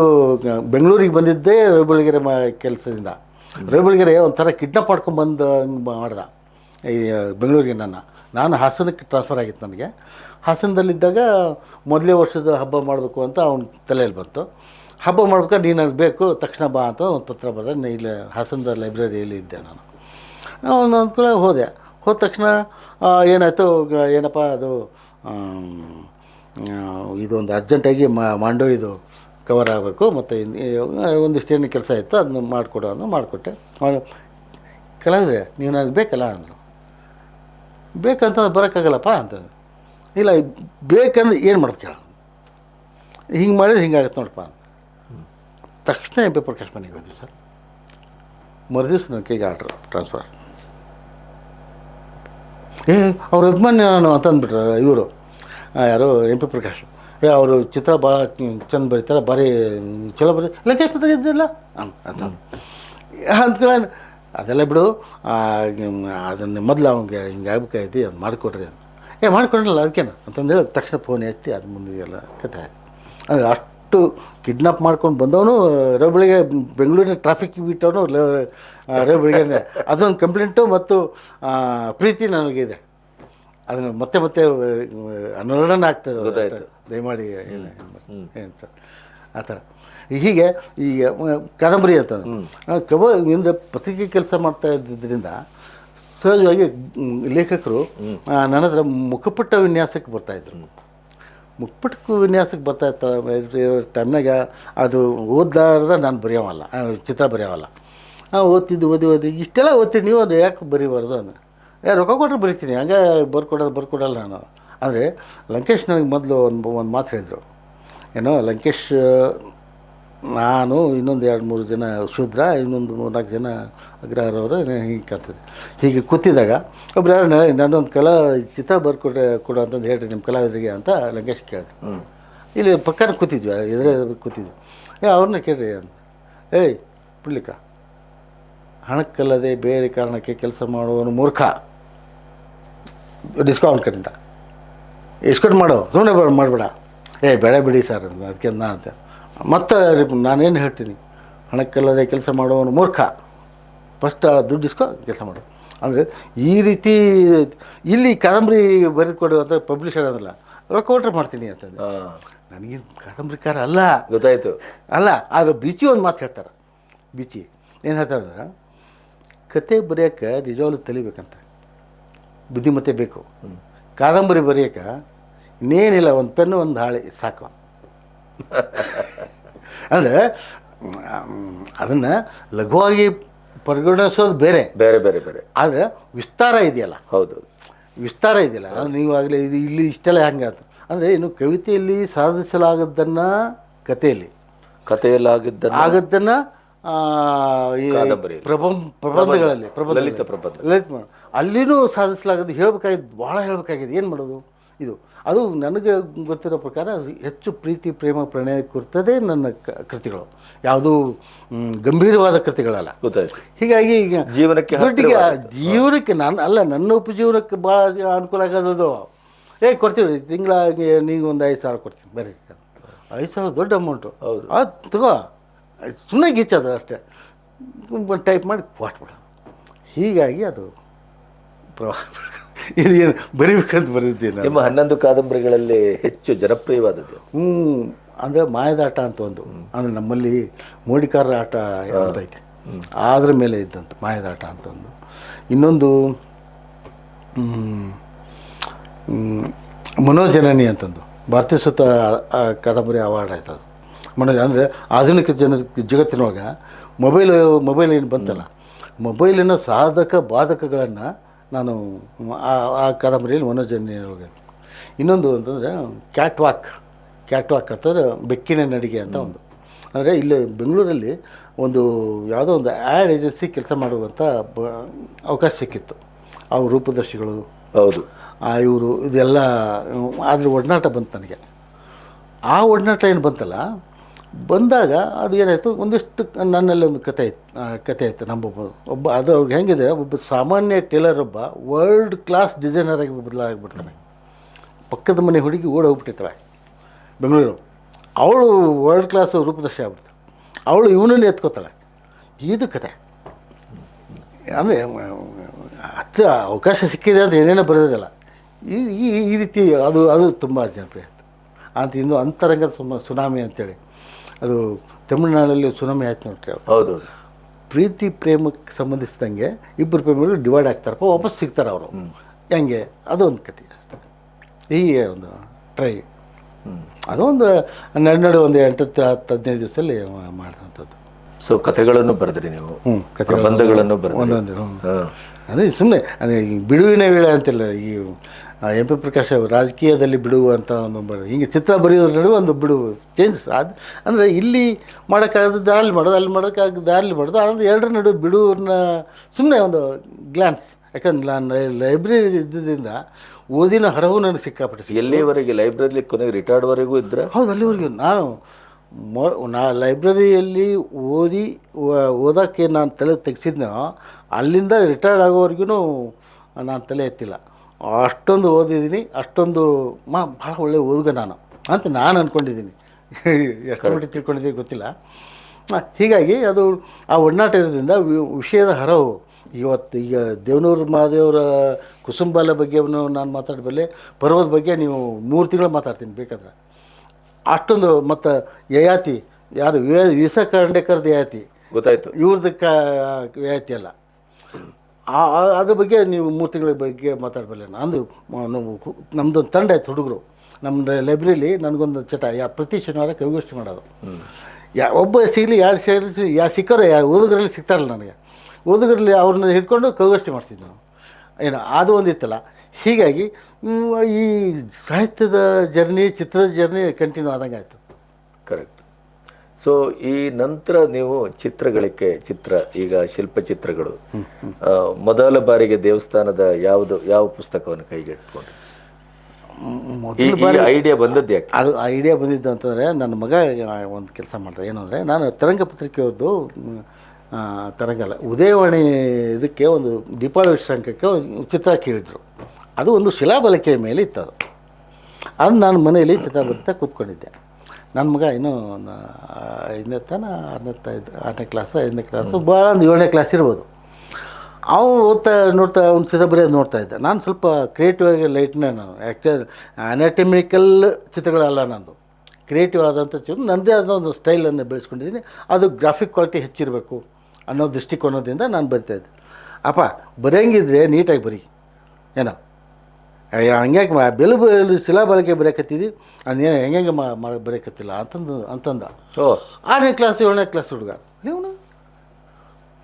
ಬೆಂಗಳೂರಿಗೆ ಬಂದಿದ್ದೇ ರವಿಬೆಳಗೆರೆ ಮಾ ಕೆಲಸದಿಂದ. ರವಿಬೆಳಗೆರೆ ಒಂಥರ ಕಿಡ್ನಾಪ್ ಮಾಡ್ಕೊಂಡು ಬಂದು ಮಾಡ್ದ. ಈ ಬೆಂಗಳೂರಿಗೆ ನನ್ನ. ನಾನು ಹಾಸನಕ್ಕೆ ಟ್ರಾನ್ಸ್ಫರ್ ಆಗಿತ್ತು ನನಗೆ. ಹಾಸನದಲ್ಲಿದ್ದಾಗ ಮೊದಲೇ ವರ್ಷದ ಹಬ್ಬ ಮಾಡಬೇಕು ಅಂತ ಅವನ ತಲೆಯಲ್ಲಿ ಬಂತು. ಹಬ್ಬ ಮಾಡ್ಬೇಕಾದ್ರೆ ನೀನು ನನಗೆ ಬೇಕು, ತಕ್ಷಣ ಬಾ ಅಂತ ಒಂದು ಪತ್ರ ಬರೆದ. ಇಲ್ಲಿ ಹಾಸನದ ಲೈಬ್ರರಿಯಲ್ಲಿ ಇದ್ದೆ ನಾನು. ಒಂದು ಅಂದ್ಕೂಡ ಹೋದೆ. ಹೋದ ತಕ್ಷಣ ಏನಾಯಿತು? ಏನಪ್ಪ ಅದು ಇದೊಂದು ಅರ್ಜೆಂಟಾಗಿ ಮಾಂಡೋ ಇದು ಕವರ್ ಆಗಬೇಕು. ಮತ್ತು ಒಂದಿಷ್ಟು ಏನು ಕೆಲಸ ಇತ್ತು, ಅದನ್ನ ಮಾಡಿಕೊಡು ಅಂದ್ರೆ ಮಾಡಿಕೊಟ್ಟೆ. ಕಲಾವಿದ್ರೆ ನೀವು ನನಗೆ ಬೇಕಲ್ಲ ಅಂದರು. ಬೇಕಂತ ಬರೋಕ್ಕಾಗಲ್ಲಪ್ಪ ಅಂತಂದು. ಇಲ್ಲ, ಬೇಕಂದ್ರೆ ಏನು ಮಾಡ್ಬೇಕು ಹೇಳ. ಹಿಂಗೆ ಮಾಡಿದ್ರೆ ಹಿಂಗಾಗತ್ತೆ ನೋಡಪ್ಪ ಅಂತ. ತಕ್ಷಣ ಎಂ ಪಿ ಪ್ರಕಾಶ್ ಮನೆಗೆ ಹೋದ್ವಿ ಸರ್. ಮರುದಿವ್ಸ ನನ್ನ ಕೈಗೆ ಆರ್ಡ್ರ್ ಟ್ರಾನ್ಸ್ಫರ್ ಏ, ಅವ್ರ ಅಭಿಮಾನಿ ನಾನು ಅಂತ ಅಂದ್ಬಿಟ್ರೆ ಇವರು. ಯಾರು ಎಂ ಪಿ ಪ್ರಕಾಶ್. ಏ, ಅವರು ಚಿತ್ರ ಭಾಳ ಚಂದ ಬರೀತಾರೆ ಭಾರಿ ಚಲೋ ಬರೀ, ಲಂಕೇಶ್ ಪತ್ರ ಇದ್ದಿಲ್ಲ ಅಂತ. ಅಂದ್ಕೊಳ್ಳ ಅದೆಲ್ಲ ಬಿಡು ಅದನ್ನು ಮೊದಲು ಅವ್ನಿಗೆ ಹಿಂಗೆ ಆಗ್ಬೇಕಾಯ್ತು ಅದು ಮಾಡಿಕೊಡ್ರಿ ಅಂತ. ಏ ಮಾಡಿಕೊಂಡಲ್ಲ ಅದಕ್ಕೇನು? ಅಂತಂದೇಳಿ ತಕ್ಷಣ ಫೋನ್ ಎತ್ತಿ ಅದು ಮುಂದೆ ಎಲ್ಲ ಕಥೆ ಆಯ್ತು. ಅಂದರೆ ಅಷ್ಟು ಕಿಡ್ನಾಪ್ ಮಾಡ್ಕೊಂಡು ಬಂದವನು ರೇಬಳಿಗೆ ಬೆಂಗಳೂರಿನ ಟ್ರಾಫಿಕ್ ಬಿಟ್ಟವನು ರೇಬಳಿಗೆ ಅದೊಂದು ಕಂಪ್ಲೇಂಟು ಮತ್ತು ಪ್ರೀತಿ ನನಗಿದೆ ಅದನ್ನು ಮತ್ತೆ ಮತ್ತೆ ಅನುರಣನ ಆಗ್ತದೆ ಗೊತ್ತಾಯ್ತು. ದಯಮಾಡಿ ಅಂತ ಆ ಥರ. ಹೀಗೆ ಈಗ ಮ- ಕಾದಂಬರಿ ಅಂತ. ಕವ ಇಂದ ಪತ್ರಿಕೆ ಕೆಲಸ ಮಾಡ್ತಾ ಇದ್ದಿದ್ದರಿಂದ ಸಹಜವಾಗಿ ಲೇಖಕರು ನನ್ನ ಹತ್ರ ಮುಖಪುಟ್ಟ ವಿನ್ಯಾಸಕ್ಕೆ ಬರ್ತಾಯಿದ್ರು ಮುಖಪುಟ ವಿನ್ಯಾಸಕ್ಕೆ ಬರ್ತಾ ಇರ್ತ ಟೈಮ್ನಾಗ ಅದು ಓದ್ಲಾರ್ದ ನಾನು ಬರೆಯೋವಲ್ಲ ಚಿತ್ರ ಬರೆಯೋವಲ್ಲ. ಹಾಂ ಓದ್ತಿದ್ದು, ಓದಿ ಓದಿ, ಇಷ್ಟೆಲ್ಲ ಓದ್ತೀನಿ, ನೀವು ಅದು ಯಾಕೆ ಬರೀಬಾರ್ದು ಅಂದ್ರೆ. ಏ, ರೊಕ್ಕ ಕೊಟ್ಟರೆ ಬರಿತೀನಿ, ಹಂಗೆ ಬರ್ಕೊಡೋದು, ಬರ್ಕೊಡಲ್ಲ ನಾನು. ಅಂದರೆ ಲಂಕೇಶ್ ನನಗೆ ಮೊದಲು ಒಂದು ಒಂದು ಮಾತು ಹೇಳಿದರು. ಏನೋ ಲಂಕೇಶ್ ನಾನು ಇನ್ನೊಂದು ಎರಡು ಮೂರು ಜನ ಶೂದ್ರ ಇನ್ನೊಂದು ಮೂರು ನಾಲ್ಕು ಜನ ಅಗ್ರಹಾರವರು ಹಿಂಗೆ ಕಲ್ತಿದ್ದೆ ಹೀಗೆ ಕೂತಿದ್ದಾಗ ಒಬ್ರು ಯಾರು ನನ್ನೊಂದು ಕಲಾ ಚಿತ್ರ ಬರ್ಕೊಟ್ರೆ ಕೊಡು ಅಂತಂದು ಹೇಳ್ರಿ ನಿಮ್ಮ ಕಲಾವಿದರಿಗೆ ಅಂತ ಲಂಕೇಶ್ ಕೇಳಿದ್ರು. ಇಲ್ಲಿ ಪಕ್ಕನ ಕೂತಿದ್ವಿ ಎದುರೇ ಕೂತಿದ್ವಿ. ಏ ಅವ್ರನ್ನ ಕೇಳಿರಿ ಅಂತ. ಏಯ್ ಪುಳ್ಳಿಕ ಹಣಕ್ಕಲ್ಲದೆ ಬೇರೆ ಕಾರಣಕ್ಕೆ ಕೆಲಸ ಮಾಡುವವನು ಮೂರ್ಖ. ಡಿಸ್ಕೌಂಟ್ ಕಡೆಯಿಂದ ಇಸ್ಕೊಂಡು ಮಾಡು ಸುಮ್ಮನೆ ಮಾಡಬೇಡ. ಏ ಬೇಡ ಬಿಡಿ ಸರ್ ಅದಕ್ಕೆ ನಾ ಅಂತ. ಮತ್ತೆ ನಾನೇನು ಹೇಳ್ತೀನಿ? ಹಣಕ್ಕಲ್ಲದೆ ಕೆಲಸ ಮಾಡುವವನು ಮೂರ್ಖ. ಫಸ್ಟ್ ದುಡ್ಡು ಇಸ್ಕೊ ಕೆಲಸ ಮಾಡು. ಅಂದರೆ ಈ ರೀತಿ ಇಲ್ಲಿ ಕಾದಂಬರಿ ಬರೆದುಕೊಡು ಅಂತ ಪಬ್ಲಿಷರ್ ಅದಲ್ಲ ರೊಕ್ಕ ಕೊಟ್ರೆ ಮಾಡ್ತೀನಿ ಅಂತಂದು. ಹಾ. ನನಗೇನು ಕಾದಂಬರಿಕಾರ ಅಲ್ಲ. ಗೊತ್ತಾಯಿತು. ಅಲ್ಲ ಆದ್ರೆ ಬಿಚಿ ಒಂದು ಮಾತು ಹೇಳ್ತಾರೆ. ಬಿಚಿ ಏನು ಹೇಳ್ತಾರೆ ಅಂದ್ರೆ ಕತೆ ಬರೆಯೋಕ್ಕೆ ನಿಜವಾಗ್ಲೂ ತಲಿಬೇಕಂತ. ಬುದ್ಧಿಮತ್ತೆ ಬೇಕು. ಕಾದಂಬರಿ ಬರೆಯೋಕೆ ಇನ್ನೇನಿಲ್ಲ ಒಂದು ಪೆನ್ನು ಒಂದು ಹಾಳೆ ಸಾಕು. (laughs) ಅಂದರೆ ಅದನ್ನು ಲಘುವಾಗಿ ಪರಿಗಣಿಸೋದು ಬೇರೆ. ಬೇರೆ ಬೇರೆ ಬೇರೆ. ಆದರೆ ವಿಸ್ತಾರ ಇದೆಯಲ್ಲ? ಹೌದು. ವಿಸ್ತಾರ ಇದೆಯಲ್ಲ? ನೀವು ಆಗಲೇ ಇದು ಇಲ್ಲಿ ಇಷ್ಟೆಲ್ಲ ಹಂಗೆ ಅಂತ ಅಂದರೆ ಇನ್ನು ಕವಿತೆಯಲ್ಲಿ ಸಾಧಿಸಲಾಗದ್ದನ್ನು ಕಥೆಯಲ್ಲಿ. ಕಥೆಯಲ್ಲಾಗಿದ್ದ ಆಗದ್ದನ್ನು ಆ, ಈ ಪ್ರಬಂಧ ಪ್ರಬಂಧಗಳಲ್ಲಿ ಪ್ರಬಂಧ ಲಲಿತ ಪ್ರಬಂಧ. ಲಲಿತ ಪ್ರಬಂಧ. ಅಲ್ಲಿನೂ ಸಾಧಿಸಲಾಗದ್ದು ಹೇಳಬೇಕಾಗಿದ್ದು ಭಾಳ ಹೇಳಬೇಕಾಗಿದೆ ಏನು ಮಾಡೋದು? ಇದು ಅದು ನನಗೆ ಗೊತ್ತಿರೋ ಪ್ರಕಾರ ಹೆಚ್ಚು ಪ್ರೀತಿ ಪ್ರೇಮ ಪ್ರಣಯ ಕುರಿತದೆ ನನ್ನ ಕ- ಕೃತಿಗಳು. ಯಾವುದೂ ಗಂಭೀರವಾದ ಕೃತಿಗಳಲ್ಲ. ಗೊತ್ತಾಯ್ತು. ಹೀಗಾಗಿ ಈಗ ಜೀವನಕ್ಕೆ ದುಡ್ಡಿಗೆ ಜೀವನಕ್ಕೆ ನಾನು ಅಲ್ಲ ನನ್ನ ಉಪಜೀವನಕ್ಕೆ ಭಾಳ ಅನುಕೂಲ ಆಗೋದು ಏ ಕೊಡ್ತೀವಿ ತಿಂಗಳ ನೀವು ಒಂದು ಐದು ಸಾವಿರ ಕೊಡ್ತೀನಿ ಬರ್ರಿ. ಐದು ಸಾವಿರ ದೊಡ್ಡ ಅಮೌಂಟು ಹೌದು. ಅದು ತಗೋ. ಸುಮ್ಮನೆ ಗೀಚದು ಅಷ್ಟೇ. ಒಂದು ಟೈಪ್ ಮಾಡಿ ಕೊಟ್ಬಿಡ. ಹೀಗಾಗಿ ಅದು ಪ್ರವಾಹ. ಇದು ಏನು ಬರಿಬೇಕಂತ ಬರೆದಿದ್ದೀನಿ ನಿಮ್ಮ ಹನ್ನೊಂದು ಕಾದಂಬರಿಗಳಲ್ಲಿ ಹೆಚ್ಚು ಜನಪ್ರಿಯವಾದದ್ದು ಹ್ಞೂ ಅಂದರೆ ಮಾಯದಾಟ ಅಂತ ಒಂದು. ಅಂದರೆ ನಮ್ಮಲ್ಲಿ ಮೋಡಿಕಾರರ ಆಟ ಯಾವುದೈತೆ ಅದ್ರ ಮೇಲೆ ಇದ್ದಂತ ಮಾಯದಾಟ ಅಂತ ಒಂದು. ಇನ್ನೊಂದು ಮನೋಜನನಿ ಅಂತಂದು. ಭಾರತೀಯ ಸುತ್ತ ಕಾದಂಬರಿ ಅವಾರ್ಡ್ ಆಯ್ತು ಅದು. ಮನೋಜ ಅಂದರೆ ಆಧುನಿಕ ಜನ ಜಗತ್ತಿನೊಳಗೆ ಮೊಬೈಲ್ ಮೊಬೈಲ್ ಏನು ಬಂತಲ್ಲ? ಮೊಬೈಲಿನ ಸಾಧಕ ಬಾಧಕಗಳನ್ನು ನಾನು ಆ ಆ ಕಾದಂಬರಿಯಲ್ಲಿ ಮನೋಜನನಿ ಒಳಗೆ ಇನ್ನೊಂದು ಅಂತಂದರೆ ಕ್ಯಾಟ್ ವಾಕ್ ಕ್ಯಾಟ್ ವಾಕ್ ಅಂತಂದ್ರೆ ಬೆಕ್ಕಿನ ನಡಿಗೆ ಅಂತ ಒಂದು. ಅಂದರೆ ಇಲ್ಲಿ ಬೆಂಗಳೂರಲ್ಲಿ ಒಂದು ಯಾವುದೋ ಒಂದು ಆ್ಯಡ್ ಏಜೆನ್ಸಿ ಕೆಲಸ ಮಾಡುವಂಥ ಬ ಅವಕಾಶ ಸಿಕ್ಕಿತ್ತು. ಅವ್ರ ರೂಪದರ್ಶಿಗಳು. ಹೌದು. ಆ ಇವರು ಇದೆಲ್ಲ ಆದರೆ ಒಡನಾಟ ಬಂತು ನನಗೆ. ಆ ಒಡನಾಟ ಏನು ಬಂತಲ್ಲ ಬಂದಾಗ ಅದು ಏನಾಯಿತು? ಒಂದಿಷ್ಟು ನನ್ನಲ್ಲಿ ಒಂದು ಕತೆ ಇತ್ತು. ಕತೆ ಇತ್ತು ನಮ್ಮೊಬ್ಬ ಒಬ್ಬ ಅದು ಅವ್ರಿಗೆ ಹೆಂಗಿದೆ? ಒಬ್ಬ ಸಾಮಾನ್ಯ ಟೇಲರ್ ಒಬ್ಬ ವರ್ಲ್ಡ್ ಕ್ಲಾಸ್ ಡಿಸೈನರ್ ಆಗಿ ಬದಲಾಗಿಬಿಡ್ತಾನೆ ಪಕ್ಕದ ಮನೆ ಹುಡುಗಿ ಓಡೋಗ್ಬಿಟ್ಟಿರ್ತಾಳೆ. ಬೆಂಗಳೂರು. ಅವಳು ವರ್ಲ್ಡ್ ಕ್ಲಾಸ್ ರೂಪದರ್ಶಿ ಆಗ್ಬಿಡ್ತಾಳೆ. ಅವಳು ಇವನನ್ನು ಎತ್ಕೋತಾಳೆ. ಇದು ಕತೆ ಅಂದರೆ ಹತ್ತು ಅವಕಾಶ ಸಿಕ್ಕಿದೆ ಅಂತ ಏನೇನೋ ಬರೋದಿಲ್ಲ ಈ ಈ ರೀತಿ ಅದು ಅದು ತುಂಬ ಜನಪ್ರಿಯ ಅಂತ ಇನ್ನು ಅಂತರಂಗದ ಸುಮ, ಸುನಾಮಿ ಅಂತೇಳಿ. ಅದು ತಮಿಳುನಾಡಲ್ಲಿ ಸುನಾಮಿ ಆಯ್ತು ನೋಡ್ರಿ ಹೌದು. ಪ್ರೀತಿ ಪ್ರೇಮಕ್ಕೆ ಸಂಬಂಧಿಸಿದಂಗೆ ಇಬ್ಬರು ಪ್ರೇಮಿಗಳು ಡಿವೈಡ್ ಆಗ್ತಾರಪ್ಪ ವಾಪಸ್ ಸಿಗ್ತಾರೆ ಅವರು. ಹೆಂಗೆ? ಅದೊಂದು ಕತೆ ಈ ಒಂದು ಟ್ರೈ ಅದೊಂದು ನಡು ನಡು ಒಂದು ಎಂಟು ಹತ್ತು ಹತ್ತು ಹದಿನೈದು ದಿವಸದಲ್ಲಿ ಮಾಡಿದಂಥದ್ದು. ಸೊ ಕಥೆಗಳನ್ನು ಬರೆದ್ರಿ ನೀವು. ಹ್ಞೂ ಕತೆ ಪ್ರಬಂಧಗಳನ್ನು ಬರೆದ್ರಿ. ಒಂದೊಂದು ಹ್ಞೂ. ಅದೇ ಸುಮ್ಮನೆ ಅದೇ ಬಿಡುವಿನ ವೇಳೆ ಅಂತಿಲ್ಲ ಈ ಎಂ ಪಿ ಪ್ರಕಾಶ್ ಅವರು ರಾಜಕೀಯದಲ್ಲಿ ಬಿಡುವಂಥ ಒಂದು ಹಿಂಗೆ ಚಿತ್ರ ಬರೆಯೋದ್ರ ನಡುವೆ ಒಂದು ಬಿಡುವು ಚೇಂಜಸ್ ಅದು ಅಂದರೆ ಇಲ್ಲಿ ಮಾಡೋಕ್ಕಾಗದ್ದು ಅಲ್ಲಿ ಮಾಡೋದು ಅಲ್ಲಿ ಮಾಡೋಕ್ಕಾಗದ್ದು ಅಲ್ಲಿ ಮಾಡೋದು ಅದೊಂದು ಎರಡರ ನಡುವೆ ಬಿಡುವನ್ನ ಸುಮ್ಮನೆ ಒಂದು ಗ್ಲಾನ್ಸ್ ಯಾಕಂದ್ರೆ ನಾನು ಲೈಬ್ರರಿ ಇದ್ದಿದ್ದರಿಂದ ಓದಿನ ಹರವು ನನಗೆ ಸಿಕ್ಕಾಪಟ್ಟೆ ಎಲ್ಲಿವರೆಗೆ? ಲೈಬ್ರರಿ ಕೊನೆಗೆ ರಿಟೈರ್ಡ್ವರೆಗೂ ಇದ್ದರೆ ಹೌದು ಅಲ್ಲಿವರೆಗೂ. ನಾನು ಮೊ ನಾ ಲೈಬ್ರರಿಯಲ್ಲಿ ಓದಿ ಓದೋಕ್ಕೆ ನಾನು ತಲೆ ತೆಗೆಸಿದ್ನೋ ಅಲ್ಲಿಂದ ರಿಟೈರ್ಡ್ ಆಗೋವರೆಗೂ ನಾನು ತಲೆ ಎತ್ತಿಲ್ಲ. ಅಷ್ಟೊಂದು ಓದಿದ್ದೀನಿ ಅಷ್ಟೊಂದು ಮಾ ಭಾಳ ಒಳ್ಳೆ ಓದುಗ ನಾನು ಅಂತ ನಾನು ಅಂದ್ಕೊಂಡಿದ್ದೀನಿ (laughs) ಎಷ್ಟು ಮಟ್ಟಿಗೆ ತಿಳ್ಕೊಂಡಿದ್ದೀನಿ ಗೊತ್ತಿಲ್ಲ. ಹೀಗಾಗಿ ಅದು ಆ ಒಡನಾಟ ಇರೋದ್ರಿಂದ ವಿ- ವಿಷಯದ ಹರವು. ಇವತ್ತು ಈಗ ದೇವನೂರು ಮಹಾದೇವರ ಕುಸುಂಬಾಲ ಬಗ್ಗೆ ನಾನು ಮಾತಾಡಬಲ್ಲೆ ಪರ್ವದ ಬಗ್ಗೆ ನೀವು ಮೂರು ತಿಂಗಳು ಮಾತಾಡ್ತೀನಿ ಬೇಕಾದ್ರೆ. ಅಷ್ಟೊಂದು ಮತ್ತು ಯಯಾತಿ ಯಾರು ವಿ ವಿಸ ಖಂಡೇಕರ್ದು ಯಯಾತಿ ಗೊತ್ತಾಯಿತು. ಇವ್ರದ್ದು ಕ ಯಯಾತಿ ಅಲ್ಲ. ಆ- ಅದ್ರ ಬಗ್ಗೆ ನೀವು ಮೂರು ತಿಂಗಳ ಬಗ್ಗೆ ಮಾತಾಡಬಲ್ಲೆ ಅಂದು ನಮ್ಮದೊಂದು ತಂಡ ಆಯ್ತು ಹುಡುಗರು. ನಮ್ಮ ಲೈಬ್ರರಿಲಿ ನನಗೊಂದು ಚಟ, ಯಾ, ಪ್ರತಿ ಶನಿವಾರ ಕವಿಗೋಷ್ಠಿ ಮಾಡೋದು. ಯಾ, ಒಬ್ಬ ಸಿಗಲಿ ಎರಡು ಸೇರಿ ಯಾ, ಸಿಕ್ಕರೋ, ಯಾ, ಓದುಗರಲ್ಲಿ ಸಿಗ್ತಾರಲ್ಲ ನನಗೆ. ಓದುಗರಲ್ಲಿ ಅವ್ರನ್ನ ಹಿಡ್ಕೊಂಡು ಕವಿಗೋಷ್ಠಿ ಮಾಡ್ತಿದ್ದೆ ನಾವು ಏನು, ಅದು ಒಂದಿತ್ತಲ್ಲ. ಹೀಗಾಗಿ ಈ ಸಾಹಿತ್ಯದ ಜರ್ನಿ, ಚಿತ್ರದ ಜರ್ನಿ ಕಂಟಿನ್ಯೂ ಆದಂಗೆ ಆಯಿತು ಕರೆಕ್ಟ್ ಸೊ ಈ ನಂತರ ನೀವು ಚಿತ್ರಗಳಿಗೆ ಚಿತ್ರ ಈಗ ಶಿಲ್ಪ ಚಿತ್ರಗಳು ಮೊದಲ ಬಾರಿಗೆ ದೇವಸ್ಥಾನದ ಯಾವುದು ಯಾವ ಪುಸ್ತಕವನ್ನು ಕೈಗೆಟ್ಕೊಂಡು ಈ ಐಡಿಯಾ ಬಂದದ್ದು ಯಾಕೆ? ಅದು ಐಡಿಯಾ ಬಂದಿದ್ದು ಅಂತಂದರೆ ನನ್ನ ಮಗ ಒಂದು ಕೆಲಸ ಮಾಡ್ತಾರೆ ಏನು ಅಂದರೆ ನಾನು ತರಂಗ ಪತ್ರಿಕೆಯವ್ರದ್ದು ತರಂಗಲ್ಲ ಉದಯವಾಣಿ ಇದಕ್ಕೆ ಒಂದು ದೀಪಾವಳಿ ವಿಶ್ರಾಂಕಕ್ಕೆ ಒಂದು ಚಿತ್ರ ಕೇಳಿದರು. ಅದು ಒಂದು ಶಿಲಾಬಲಕೆಯ ಮೇಲೆ ಇತ್ತು ಅದು ಅದು ನಾನು ಮನೆಯಲ್ಲಿ ಚಿತ್ರ ಬರ್ತಾ ಕೂತ್ಕೊಂಡಿದ್ದೆ. ನನ್ನ ಮಗ ಇನ್ನೂ ಐದನೇ ತನ, ಆರನೇ ತ ಆರನೇ ಕ್ಲಾಸು ಐದನೇ ಕ್ಲಾಸು ಭಾಳ ಒಂದು ಏಳನೇ ಕ್ಲಾಸ್ ಇರ್ಬೋದು. ಅವನು ಓದ್ತಾ, ನೋಡ್ತಾ, ಅವ್ನು ಚಿತ್ರ ನೋಡ್ತಾ ಇದ್ದೆ. ನಾನು ಸ್ವಲ್ಪ ಕ್ರಿಯೇಟಿವ್ ಆಗಿ ಲೈಟ್ನೇ ನಾನು ಆ್ಯಕ್ಚುಲಿ ಅನಾಟಮಿಕಲ್ ಚಿತ್ರಗಳಲ್ಲ ನಂದು. ಕ್ರಿಯೇಟಿವ್ ಆದಂಥ ಚಿತ್ರ ನನ್ನದೇ ಆದ ಒಂದು ಸ್ಟೈಲನ್ನು ಬೆಳೆಸ್ಕೊಂಡಿದ್ದೀನಿ. ಅದು ಗ್ರಾಫಿಕ್ ಕ್ವಾಲಿಟಿ ಹೆಚ್ಚಿರಬೇಕು ಅನ್ನೋ ದೃಷ್ಟಿಕೋನದಿಂದ ನಾನು ಬರಿತಾಯಿದ್ದೆ ಅಪ್ಪ, ಬರೆಯಂಗಿದ್ರೆ ನೀಟಾಗಿ ಬರೀ. ಏನೋ? ಹಂಗ್ಯಾಕೆ ಮಾ ಬೆಲು ಬೆಲು ಶಿಲಾಬಲಕೆ ಬರೆಯಕತ್ತಿದ್ದಿ ಅದೇನು ಹೆಂಗೆ ಮಾ ಮಾ ಬರೆಯಕತ್ತಿಲ್ಲ ಅಂತಂದು ಅಂತಂದ. ಓ. ಆರನೇ ಕ್ಲಾಸ್ ಏಳನೇ ಕ್ಲಾಸ್ ಹುಡುಗ. ಇವನು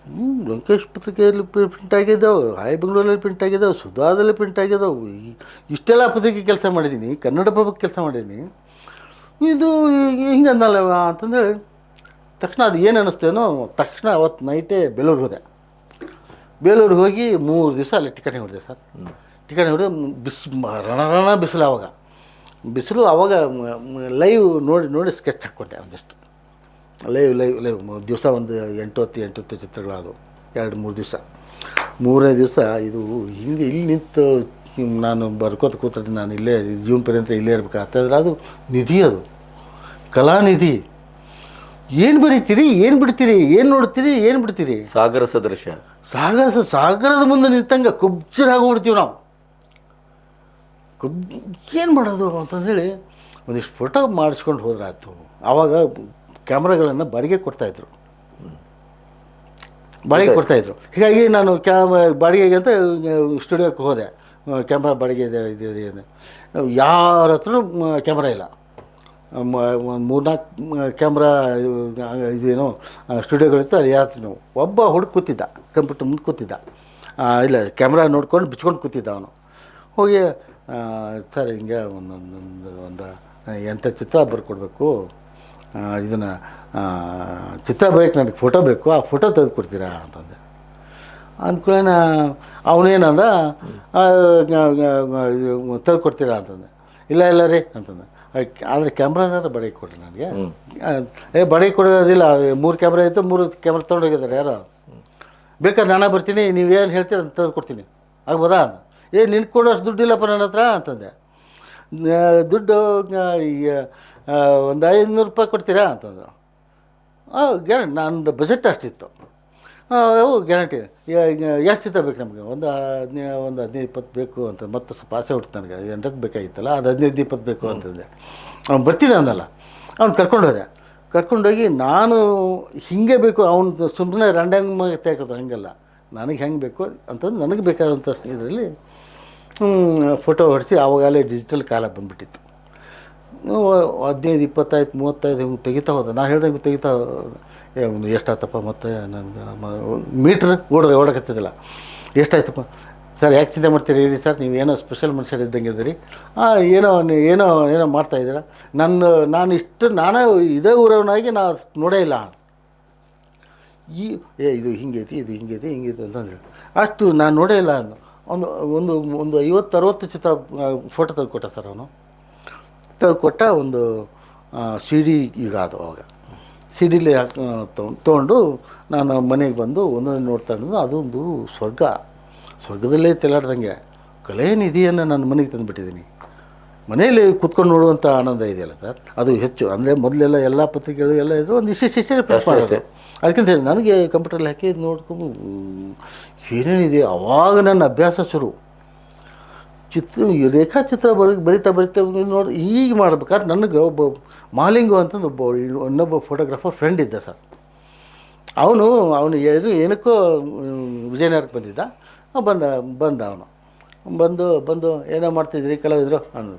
ಹ್ಞೂ ಲಂಕೇಶ್ ಪತ್ರಿಕೆಯಲ್ಲಿ ಪ್ರಿಂಟ್ ಆಗಿದ್ದಾವೆ ಹಾಯ್ ಬೆಂಗಳೂರಲ್ಲಿ ಪ್ರಿಂಟ್ ಆಗಿದ್ದಾವೆ ಸುಧಾದಲ್ಲಿ ಪ್ರಿಂಟ್ ಆಗಿದ್ದಾವೆ. ಇಷ್ಟೆಲ್ಲ ಪತ್ರಿಕೆ ಕೆಲಸ ಮಾಡಿದ್ದೀನಿ ಕನ್ನಡ ಪ್ರಭಕ್ಕೆ ಕೆಲಸ ಮಾಡಿದ್ದೀನಿ ಇದು ಹಿಂಗೆ ಅಂದಲ್ಲ ಅಂತಂದರೆ ಅಂತಂದೇಳಿ ತಕ್ಷಣ ಅದು ಏನು ಅನ್ನಿಸ್ತೇನೋ ತಕ್ಷಣ ಅವತ್ತು ನೈಟೇ ಬೇಲೂರಿಗೆ ಹೋದೆ. ಬೇಲೂರಿಗೆ ಹೋಗಿ ಮೂರು ದಿವಸ ಅಲ್ಲಿ ಟಿಕೆಟ್ ಹೊಡೆದೆ ಸರ್. ಟಿಕೆಟ್ ಹೊಡೆದು ಬಿಸ್ ರಣ ರಣ ಬಿಸಿಲು ಆವಾಗ ಬಿಸಿಲು ಆವಾಗ ಲೈವ್ ನೋಡಿ ನೋಡಿ ಸ್ಕೆಚ್ ಹಾಕ್ಕೊಂಡೆ ಒಂದಷ್ಟು ಲೈವ್ ಲೈವ್ ಲೈವ್ ದಿವಸ ಒಂದು ಎಂಟು ಹತ್ತು ಎಂಟು ಹತ್ತು ಚಿತ್ರಗಳಾದವು. ಎರಡು ಮೂರು ದಿವಸ. ಮೂರನೇ ದಿವಸ ಇದು ಹಿಂದೆ ಇಲ್ಲಿ ನಿಂತು ನಾನು ಬರ್ಕೋತ ಕೂತ್ರೆ ನಾನು ಇಲ್ಲೇ ಜೀವನ ಪರ್ಯಂತ ಇಲ್ಲೇ ಇರ್ಬೇಕಾಗ್ತದ್ರೆ ಅದು ನಿಧಿ ಅದು. ಕಲಾನಿಧಿ. ಏನು ಬರೀತೀರಿ ಏನು ಬಿಡ್ತೀರಿ ಏನು ನೋಡ್ತೀರಿ ಏನು ಬಿಡ್ತೀರಿ? ಸಾಗರ ಸದೃಶ್ಯ ಸಾಗರ ಸಾಗರದ ಮುಂದೆ ನಿಂತಂಗೆ ಕುಬ್ಜರಾಗೋಗ್ಬಿಡ್ತೀವಿ ನಾವು. ಕುಬ್ ಏನು ಮಾಡೋದು ಅಂತಂದೇಳಿ ಒಂದಿಷ್ಟು ಫೋಟೋ ಮಾಡಿಸ್ಕೊಂಡು ಹೋದ್ರಾಯ್ತು. ಆವಾಗ ಕ್ಯಾಮ್ರಾಗಳನ್ನು ಬಾಡಿಗೆ ಕೊಡ್ತಾಯಿದ್ರು. ಬಾಡಿಗೆ ಕೊಡ್ತಾಯಿದ್ರು. ಹೀಗಾಗಿ ನಾನು ಕ್ಯಾಮ್ ಬಾಡಿಗೆಗೆ ಅಂತ ಸ್ಟುಡಿಯೋಕ್ಕೆ ಹೋದೆ. ಕ್ಯಾಮ್ರಾ ಬಾಡಿಗೆ ಇದೆ ಇದೆ ಇದೆ. ಯಾರ ಹತ್ರ ಕ್ಯಾಮ್ರಾ ಇಲ್ಲ. ಒಂದು ಮೂರ್ನಾಲ್ಕು ಕ್ಯಾಮ್ರಾ ಇದೇನು ಸ್ಟುಡಿಯೋಗಳಿತ್ತು ಅಲ್ಲಿ ಯಾತ್ರ ನಾವು ಒಬ್ಬ ಹುಡುಗ ಕೂತಿದ್ದ ಕಂಪ್ಯೂಟರ್ ಮುಂದೆ ಕೂತಿದ್ದ. ಇಲ್ಲ ಕ್ಯಾಮ್ರಾ ನೋಡ್ಕೊಂಡು ಬಿಚ್ಕೊಂಡು ಕೂತಿದ್ದ ಅವನು. ಹೋಗಿ ಸರ್ ಹಿಂಗೆ ಒಂದೊಂದು ಒಂದು ಎಂಥ ಚಿತ್ರ ಬರ್ಕೊಡ್ಬೇಕು. ಇದನ್ನು ಚಿತ್ರ ಬೇಕು ನನಗೆ ಫೋಟೋ ಬೇಕು. ಆ ಫೋಟೋ ತೆಗೆದು ಕೊಡ್ತೀರಾ ಅಂತಂದೆ. ಅಂದ್ಕೊಳ್ಳೋಣ ಅವನೇನಂದ ತೆಗೆದು ಕೊಡ್ತೀರಾ ಅಂತಂದೆ. ಇಲ್ಲ ಇಲ್ಲ ರೀ ಅಂತಂದೆ. ಆದರೆ ಕ್ಯಾಮ್ರಾನಾರ ಬಡಗಿ ಕೊಡ್ರಿ ನನಗೆ. ಏ ಬಡಗಿ ಕೊಡೋದಿಲ್ಲ. ಮೂರು ಕ್ಯಾಮ್ರಾ ಇತ್ತು ಮೂರು ಕ್ಯಾಮ್ರಾ ತೊಗೊಂಡೋಗಿದ್ದಾರೆ ಯಾರೋ. ಬೇಕಾದ್ರೆ ನಾನೇ ಬರ್ತೀನಿ ನೀವೇನು ಹೇಳ್ತೀರ ಅಂತ ತೆಗೆದು ಕೊಡ್ತೀನಿ ಆಗ್ಬೋದಾ ಏ ನಿನ್ಗೆ ಕೊಡೋಷ್ಟು ದುಡ್ಡಿಲ್ಲಪ್ಪ ನನ್ನ ಹತ್ರ ಅಂತಂದೆ. ದುಡ್ಡು ಒಂದು ಐದುನೂರು ರೂಪಾಯಿ ಕೊಡ್ತೀರಾ ಅಂತಂದರು. ಗ್ಯಾರಂಟಿ, ನಂದು ಬಜೆಟ್ ಅಷ್ಟಿತ್ತು. ಗ್ಯಾರಂಟಿ ಎಷ್ಟು ಬೇಕು ನಮಗೆ? ಒಂದು ಹದಿನೈದು ಒಂದು ಹದಿನೈದು, ಇಪ್ಪತ್ತು ಬೇಕು ಅಂತ ಮತ್ತೆ ಸ್ವಲ್ಪ ಆಸೆ ಹುಡ್ತು ನನಗೆ. ಎಂಟಕ್ಕೆ ಬೇಕಾಗಿತ್ತಲ್ಲ? ಅದು ಹದಿನೈದು, ಇಪ್ಪತ್ತು ಬೇಕು ಅಂತಂದೆ. ಅವ್ನು ಬರ್ತೀನಿ ಅಂದಲ್ಲ ಅವ್ನು ಕರ್ಕೊಂಡು ಹೋದೆ. ಕರ್ಕೊಂಡೋಗಿ ನಾನು ಹಿಂಗೆ ಬೇಕು, ಅವ್ನು ಸುಮ್ಮನೆ ರಂಡಂಗ ತೆಗೆದು ಹಂಗಲ್ಲ. ನನಗೆ ಹೆಂಗೆ ಬೇಕು ಅಂತಂದು ನನಗೆ ಬೇಕಾದಂಥ ಇದರಲ್ಲಿ ಫೋಟೋ ಹೊಡೆಸಿ ಆವಾಗಲೇ ಡಿಜಿಟಲ್ ಕಾಲ ಬಂದುಬಿಟ್ಟಿತ್ತು. ಹದಿನೈದು, ಇಪ್ಪತ್ತೈದು, ಮೂವತ್ತೈದು ಹಿಂಗೆ ತೆಗಿತಾ ಹೋದ. ನಾ ಹೇಳ್ದಂಗೆ ತೆಗಿತಾ ಎಷ್ಟಾಯ್ತಪ್ಪ ಮತ್ತು ನನಗೆ ಮೀಟ್ರ್ ಓಡ ಓಡಕತ್ತಿದ್ದಿಲ್ಲ. ಎಷ್ಟಾಯ್ತಪ್ಪ? ಸರ್ ಯಾಕೆ ಚಿಂತೆ ಮಾಡ್ತೀರಿ ಹೇಳಿ ಸರ್, ನೀವು ಏನೋ ಸ್ಪೆಷಲ್ ಮನುಷ್ಯರು ಇದ್ದಂಗೆ ಇದ್ದೀರಿ. ಏನೋ ಏನೋ ಏನೋ ಮಾಡ್ತಾಯಿದ್ದೀರ ನನ್ನ ನಾನು ಇಷ್ಟು ನಾನೇ ಇದೇ ಊರವನಾಗಿ ನಾ ನೋಡೇ ಇಲ್ಲ. ಈ, ಏ, ಇದು ಹಿಂಗೈತಿ ಇದು ಹಿಂಗೈತಿ ಹಿಂಗೈತಿ ಅಂತಂದ್ರೆ ಅಷ್ಟು ನಾನು ನೋಡೇ ಇಲ್ಲ. ಒಂದು ಒಂದು ಒಂದು ಐವತ್ತು ಅರವತ್ತು ಚಿತ್ರ ಫೋಟೋ ತೆಗೆದುಕೊಟ್ಟ ಸರ್ ಅವನು. ತೆಗೆದುಕೊಟ್ಟ ಒಂದು ಸಿ ಡಿ ಈಗ ಅದು ಅವಾಗ. ಸಿ ಡಿಲಿ ತೊಗೊಂಡು ನಾನು ಮನೆಗೆ ಬಂದು ಒಂದೊಂದು ನೋಡ್ತಾ ಇದ್ದು ಅದೊಂದು ಸ್ವರ್ಗ. ಸ್ವರ್ಗದಲ್ಲೇ ತೆಲಾಡ್ದಂಗೆ. ಕಲೆ ನಿಧಿಯನ್ನು ನಾನು ಮನೆಗೆ ತಂದುಬಿಟ್ಟಿದ್ದೀನಿ. ಮನೆಯಲ್ಲಿ ಕುತ್ಕೊಂಡು ನೋಡುವಂಥ ಆನಂದ ಇದೆಯಲ್ಲ ಸರ್? ಅದು ಹೆಚ್ಚು. ಅಂದರೆ ಮೊದಲೆಲ್ಲ ಎಲ್ಲ ಪತ್ರಿಕೆಗಳು ಎಲ್ಲ ಇದ್ದರು ಒಂದು ಇಷ್ಟಿಷ್ಟೇ ಪ್ರಶ್ನೆ ಅಷ್ಟೇ ಅದಕ್ಕಿಂತ ಹೇಳಿ ನನಗೆ ಕಂಪ್ಯೂಟರ್ಲ್ಲಿ ಹಾಕಿ ನೋಡ್ಕೊಂಡು ಏನೇನಿದೆ? ಅವಾಗ ನನ್ನ ಅಭ್ಯಾಸ ಶುರು. ಚಿತ್ರ ರೇಖಾಚಿತ್ರ ಬರ ಬರಿತಾ ಬರಿತಾ ನೋಡಿ ಈಗ ಮಾಡ್ಬೇಕಾದ್ರೆ ನನಗೆ ಒಬ್ಬ ಮಾಲಿಂಗು ಅಂತಂದು ಒಬ್ಬ ಇನ್ನೊಬ್ಬ ಫೋಟೋಗ್ರಾಫರ್ ಫ್ರೆಂಡ್ ಇದ್ದ ಸರ್. ಅವನು ಅವನು ಏನು ಏನಕ್ಕೋ ವಿಜಯನಗರಕ್ಕೆ ಬಂದಿದ್ದ. ಬಂದ ಬಂದ ಅವನು. ಬಂದು ಬಂದು ಏನೋ ಮಾಡ್ತಿದ್ರಿ ಕಲಾವಿದರು ಅಂದು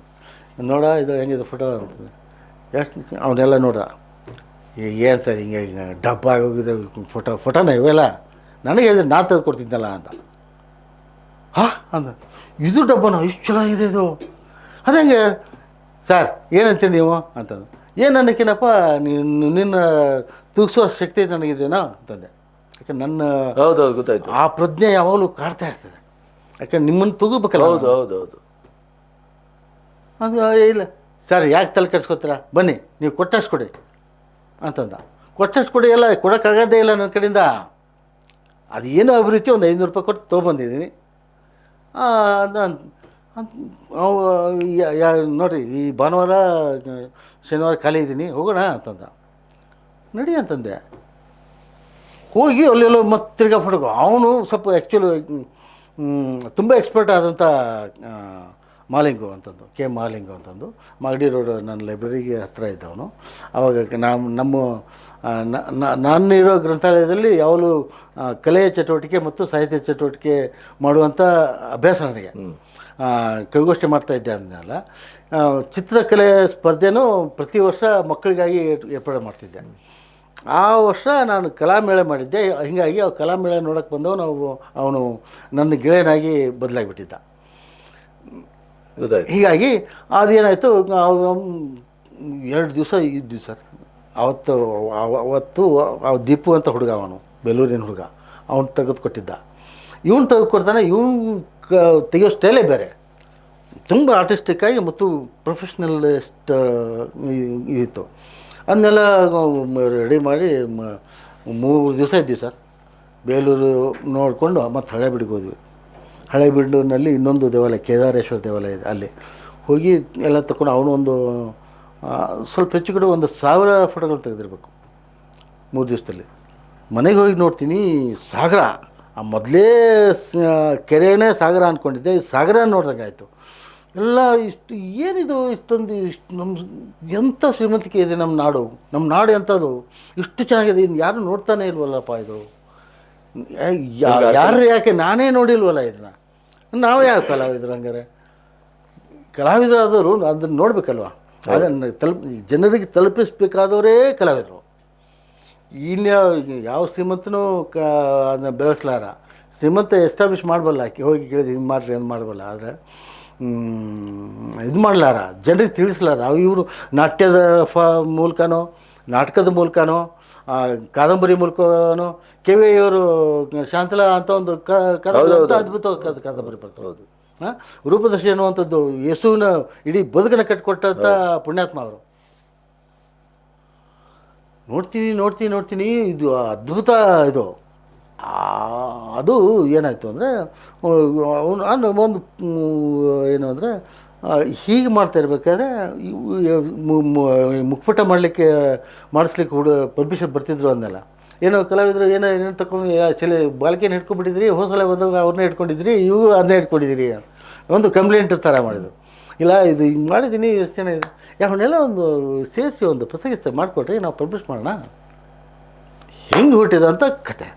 ನೋಡ ಇದು ಹೆಂಗಿದೆ ಫೋಟೋ ಅಂತಂದು. ಎಷ್ಟು ಅವನ್ನೆಲ್ಲ ನೋಡ ಏನು ಸರ್ ಹಿಂಗೆ ಹಿಂಗೆ ಡಬ್ಬ ಆಗೋಗಿದೆ ಫೋಟೋ ಫೋಟೋನ ಇವೆಲ್ಲ? ನನಗೆ ಹೇಳಿದ್ರೆ ನಾನು ತೆಗೆದು ಕೊಡ್ತಿದ್ದಲ್ಲ ಅಂತ. ಹಾಂ ಅಂದ. ಇದು ಡಬ್ಬನ? ಇಷ್ಟು ಚೆನ್ನಾಗಿದೆ ಇದು. ಅದಂಗೆ ಸರ್ ಏನಂತೀರಿ ನೀವು? ಅಂತಂದು. ಏನು ಅನ್ನಕ್ಕೇನಪ್ಪ ನೀನು ನಿನ್ನ ತೂಗಿಸೋ ಶಕ್ತಿ ನನಗಿದೆಯಾ ಅಂತಂದೆ. ಯಾಕೆ ನನ್ನ ಹೌದೌದು ಗೊತ್ತಾಯ್ತು. ಆ ಪ್ರಜ್ಞೆ ಯಾವಾಗಲೂ ಕಾಡ್ತಾ ಇರ್ತದೆ. ಯಾಕೆ ನಿಮ್ಮನ್ನು ತೂಗಬೇಕಲ್ಲ ಹೌದು ಹೌದು ಹೌದು. ಅದು "ಏ, ಇಲ್ಲ. ಸರ್ ಯಾಕೆ ತಲೆ ಕೆಡ್ಸ್ಕೊತೀರ? ಬನ್ನಿ ನೀವು ಕೊಟ್ಟಷ್ಟು ಕೊಡಿ ಅಂತಂದ. ಕೊಟ್ಟಷ್ಟು ಕೊಡಿ ಎಲ್ಲ ಕೊಡೋಕ್ಕಾಗದೇ ಇಲ್ಲ ನನ್ನ ಕಡೆಯಿಂದ. ಅದು ಏನೋ ಅಭಿರುಚಿ ಒಂದು ಐನೂರು ರೂಪಾಯಿ ಕೊಟ್ಟು ತೊಗೊಂಬಂದಿದ್ದೀನಿ. ಯಾ ನೋಡಿರಿ ಈ ಭಾನುವಾರ ಶನಿವಾರ ಖಾಲಿ ಇದ್ದೀನಿ ಹೋಗೋಣ ಅಂತಂದ. ನಡಿ ಅಂತಂದೆ. ಹೋಗಿ ಅಲ್ಲೆಲ್ಲೋ ಮತ್ತೆ ತಿರ್ಗಾ ಫೋಟೋ ಅವನು ಸ್ವಲ್ಪ ಆ್ಯಕ್ಚುಲಿ ತುಂಬ ಎಕ್ಸ್ಪರ್ಟ್ ಆದಂಥ ಮಾಲಿಂಗು ಅಂತಂದು ಕೆ ಮಾಲಿಂಗು ಅಂತಂದು. ಮಾಗಡಿ ರೋಡ್ ನನ್ನ ಲೈಬ್ರರಿಗೆ ಹತ್ತಿರ ಇದ್ದವನು. ಅವಾಗ ನಾವು ನಮ್ಮ ಆ, ನ- ನ- ನಾನಿರೋ ಗ್ರಂಥಾಲಯದಲ್ಲಿ ಯಾವಾಗಲೂ ಕಲೆಯ ಚಟುವಟಿಕೆ ಮತ್ತು ಸಾಹಿತ್ಯ ಚಟುವಟಿಕೆ ಮಾಡುವಂಥ ಅಭ್ಯಾಸ ನನಗೆ. ಕೈಗೋಷ್ಠಿ ಕವಿಗೋಷ್ಠಿ ಮಾಡ್ತಾ ಇದ್ದೆ ಅಂದಲ್ಲ ಚಿತ್ರಕಲೆ ಸ್ಪರ್ಧೆನೂ ಪ್ರತಿ ವರ್ಷ ಮಕ್ಕಳಿಗಾಗಿ ಏರ್- ಏರ್ಪಾಡು ಮಾಡ್ತಿದ್ದೆ. ಆ ವರ್ಷ ನಾನು ಕಲಾಮೇಳ ಮಾಡಿದ್ದೆ. ಹೀಗಾಗಿ ಆ ಕಲಾಮೇಳ ನೋಡೋಕ್ಕೆ ಬಂದವನು ನಾವು ಅವನು ನನ್ನ ಗೆಳೆಯನಾಗಿ ಬದಲಾಗಿಬಿಟ್ಟಿದ್ದ. ಹೀಗಾಗಿ ಅದೇನಾಯಿತು ಎರಡು ದಿವಸ ಇದ್ವಿ ಸರ್. ಅವತ್ತು ಅವ- ಅವತ್ತು ಅವ ದೀಪು ಅಂತ ಹುಡುಗ ಅವನು ಬೆಲ್ಲೂರಿನ ಹುಡುಗ, ಅವನು ತೆಗೆದು ಕೊಟ್ಟಿದ್ದ ಇವನು ತೆಗೆದು ಕೊಡ್ತಾನೆ ಇವನು ಕ, ತೆಗೆಯೋ ಸ್ಟೈಲೇ ಬೇರೆ. ತುಂಬ ಆರ್ಟಿಸ್ಟಿಕ್ಕಾಗಿ ಮತ್ತು ಪ್ರೊಫೆಷ್ನಲಿಸ್ಟ್ ಇತ್ತು ಅದನ್ನೆಲ್ಲ ರೆಡಿ ಮಾಡಿ ಮೂರು ದಿವಸ ಇದ್ವಿ ಸರ್. ಬೇಲೂರು ನೋಡಿಕೊಂಡು ಮತ್ತು ಹಳೆಬೀಡಿಗೆ ಹೋದ್ವಿ. ಹಳೆಬೀಡಿನಲ್ಲಿ ಇನ್ನೊಂದು ದೇವಾಲಯ, ಕೇದಾರೇಶ್ವರ ದೇವಾಲಯ ಇದೆ ಅಲ್ಲಿ. ಹೋಗಿ ಎಲ್ಲ ತಗೊಂಡು ಅವನು ಒಂದು ಸ್ವಲ್ಪ ಹೆಚ್ಚು ಕಡೆ ಒಂದು ಸಾವಿರ ಫೋಟೋಗಳು ತೆಗೆದಿರ್ಬೇಕು. ಮೂರು ದಿವಸದಲ್ಲಿ. ಮನೆಗೆ ಹೋಗಿ ನೋಡ್ತೀನಿ, ಸಾಗರ. ಆ ಮೊದಲೇ ಕೆರೆನೇ ಸಾಗರ ಅಂದ್ಕೊಂಡಿದ್ದೆ ಸಾಗರ ನೋಡ್ದಂಗೆ ಆಯಿತು. ಎಲ್ಲ ಇಷ್ಟು ಏನಿದು ಇಷ್ಟೊಂದು, ಇಷ್ಟು ನಮ್ಮ ಎಂಥ ಶ್ರೀಮಂತಿಕೆ ಇದೆ ನಮ್ಮ ನಾಡು? ನಮ್ಮ ನಾಡು ಎಂಥದ್ದು ಇಷ್ಟು ಚೆನ್ನಾಗಿದೆ ಇನ್ನು ಯಾರು ನೋಡ್ತಾನೆ ಇಲ್ವಲ್ಲಪ್ಪ ಇದು? ಯಾರು ಯಾಕೆ? ನಾನೇ ನೋಡಿಲ್ವಲ್ಲ ಇದನ್ನ. ನಾವು ಯಾವ ಕಲಾವಿದರು ಹಂಗಾರೆ? ಕಲಾವಿದರಾದವರು ಅದನ್ನು ನೋಡಬೇಕಲ್ವ? ಅದನ್ನು ತಲುಪ್ ಜನರಿಗೆ ತಲುಪಿಸ್ಬೇಕಾದವರೇ ಕಲಾವಿದರು. ಇನ್ಯಾವ ಯಾವ ಶ್ರೀಮಂತನೂ ಕ ಅದನ್ನ ಬೆಳೆಸಲಾರ. ಶ್ರೀಮಂತ ಎಸ್ಟಾಬ್ಲಿಷ್ ಮಾಡಬಲ್ಲ ಆಕೆ. ಹೋಗಿ ಕೇಳಿದ ಹಿಂಗೆ ಮಾಡಿರಿ ಏನು ಮಾಡಬಲ್ಲ. ಆದರೆ ಇದು ಮಾಡಲಾರ. ಜನರಿಗೆ ತಿಳಿಸ್ಲಾರ. ಅವು ಇವರು ನಾಟ್ಯದ ಫ ಮೂಲಕನೋ ನಾಟಕದ ಮೂಲಕನೋ ಕಾದಂಬರಿ ಮೂಲಕನೋ ಕೆ ವಿ ಅವರು ಶಾಂತಲಾ ಅಂತ ಒಂದು ಕ ಅದ್ಭುತ ಕಾದಂಬರಿ ಬರ್ತದೆ. ಹೌದು. ಹಾಂ? ರೂಪದರ್ಶಿ ಅನ್ನುವಂಥದ್ದು ಯೇಸುವಿನ ಇಡೀ ಬದುಕನ್ನು ಕಟ್ಟಿಕೊಟ್ಟಂಥ ಪುಣ್ಯಾತ್ಮ ಅವರು. ನೋಡ್ತೀನಿ ನೋಡ್ತೀನಿ ನೋಡ್ತೀನಿ ಇದು ಅದ್ಭುತ ಇದು. ಅದು ಏನಾಯಿತು ಅಂದರೆ ಅವನು ಒಂದು ಏನು ಅಂದರೆ ಹೀಗೆ ಮಾಡ್ತಾ ಇರ್ಬೇಕಾದ್ರೆ ಮುಖಪುಟ ಮಾಡಲಿಕ್ಕೆ, ಮಾಡಿಸ್ಲಿಕ್ಕೆ ಹುಡು ಪರ್ಮಿಷನ್ ಬರ್ತಿದ್ರು ಅಂದಲ್ಲ ಏನೋ ಕಲಾವಿದರು ಏನೋ ಏನೇನು ತಗೊಂಡು ಚಲಿ ಬಾಲ್ಕಿನ ಹಿಡ್ಕೊಂಡ್ಬಿಟ್ಟಿದ್ರಿ ಹೋಸಲ ಬಂದಾಗ ಅವ್ರನ್ನ ಹಿಡ್ಕೊಂಡಿದ್ರಿ, ಇವು ಅದನ್ನ ಹಿಡ್ಕೊಂಡಿದ್ದೀರಿ ಒಂದು ಕಂಪ್ಲೇಂಟ್ ಥರ ಮಾಡಿದ್ರು. ಇಲ್ಲ, ಇದು ಹಿಂಗೆ ಮಾಡಿದ್ದೀನಿ ಎಷ್ಟು ಜನ ಇದೆ. ಅವನ್ನೆಲ್ಲ ಒಂದು ಸೇರಿಸಿ ಒಂದು ಪುಸ್ತಕಿಸ್ತೆ ಮಾಡಿಕೊಟ್ರಿ ನಾವು ಪಬ್ಲಿಷ್ ಮಾಡೋಣ. ಹೆಂಗೆ ಹುಟ್ಟಿದಂಥ ಕತೆ.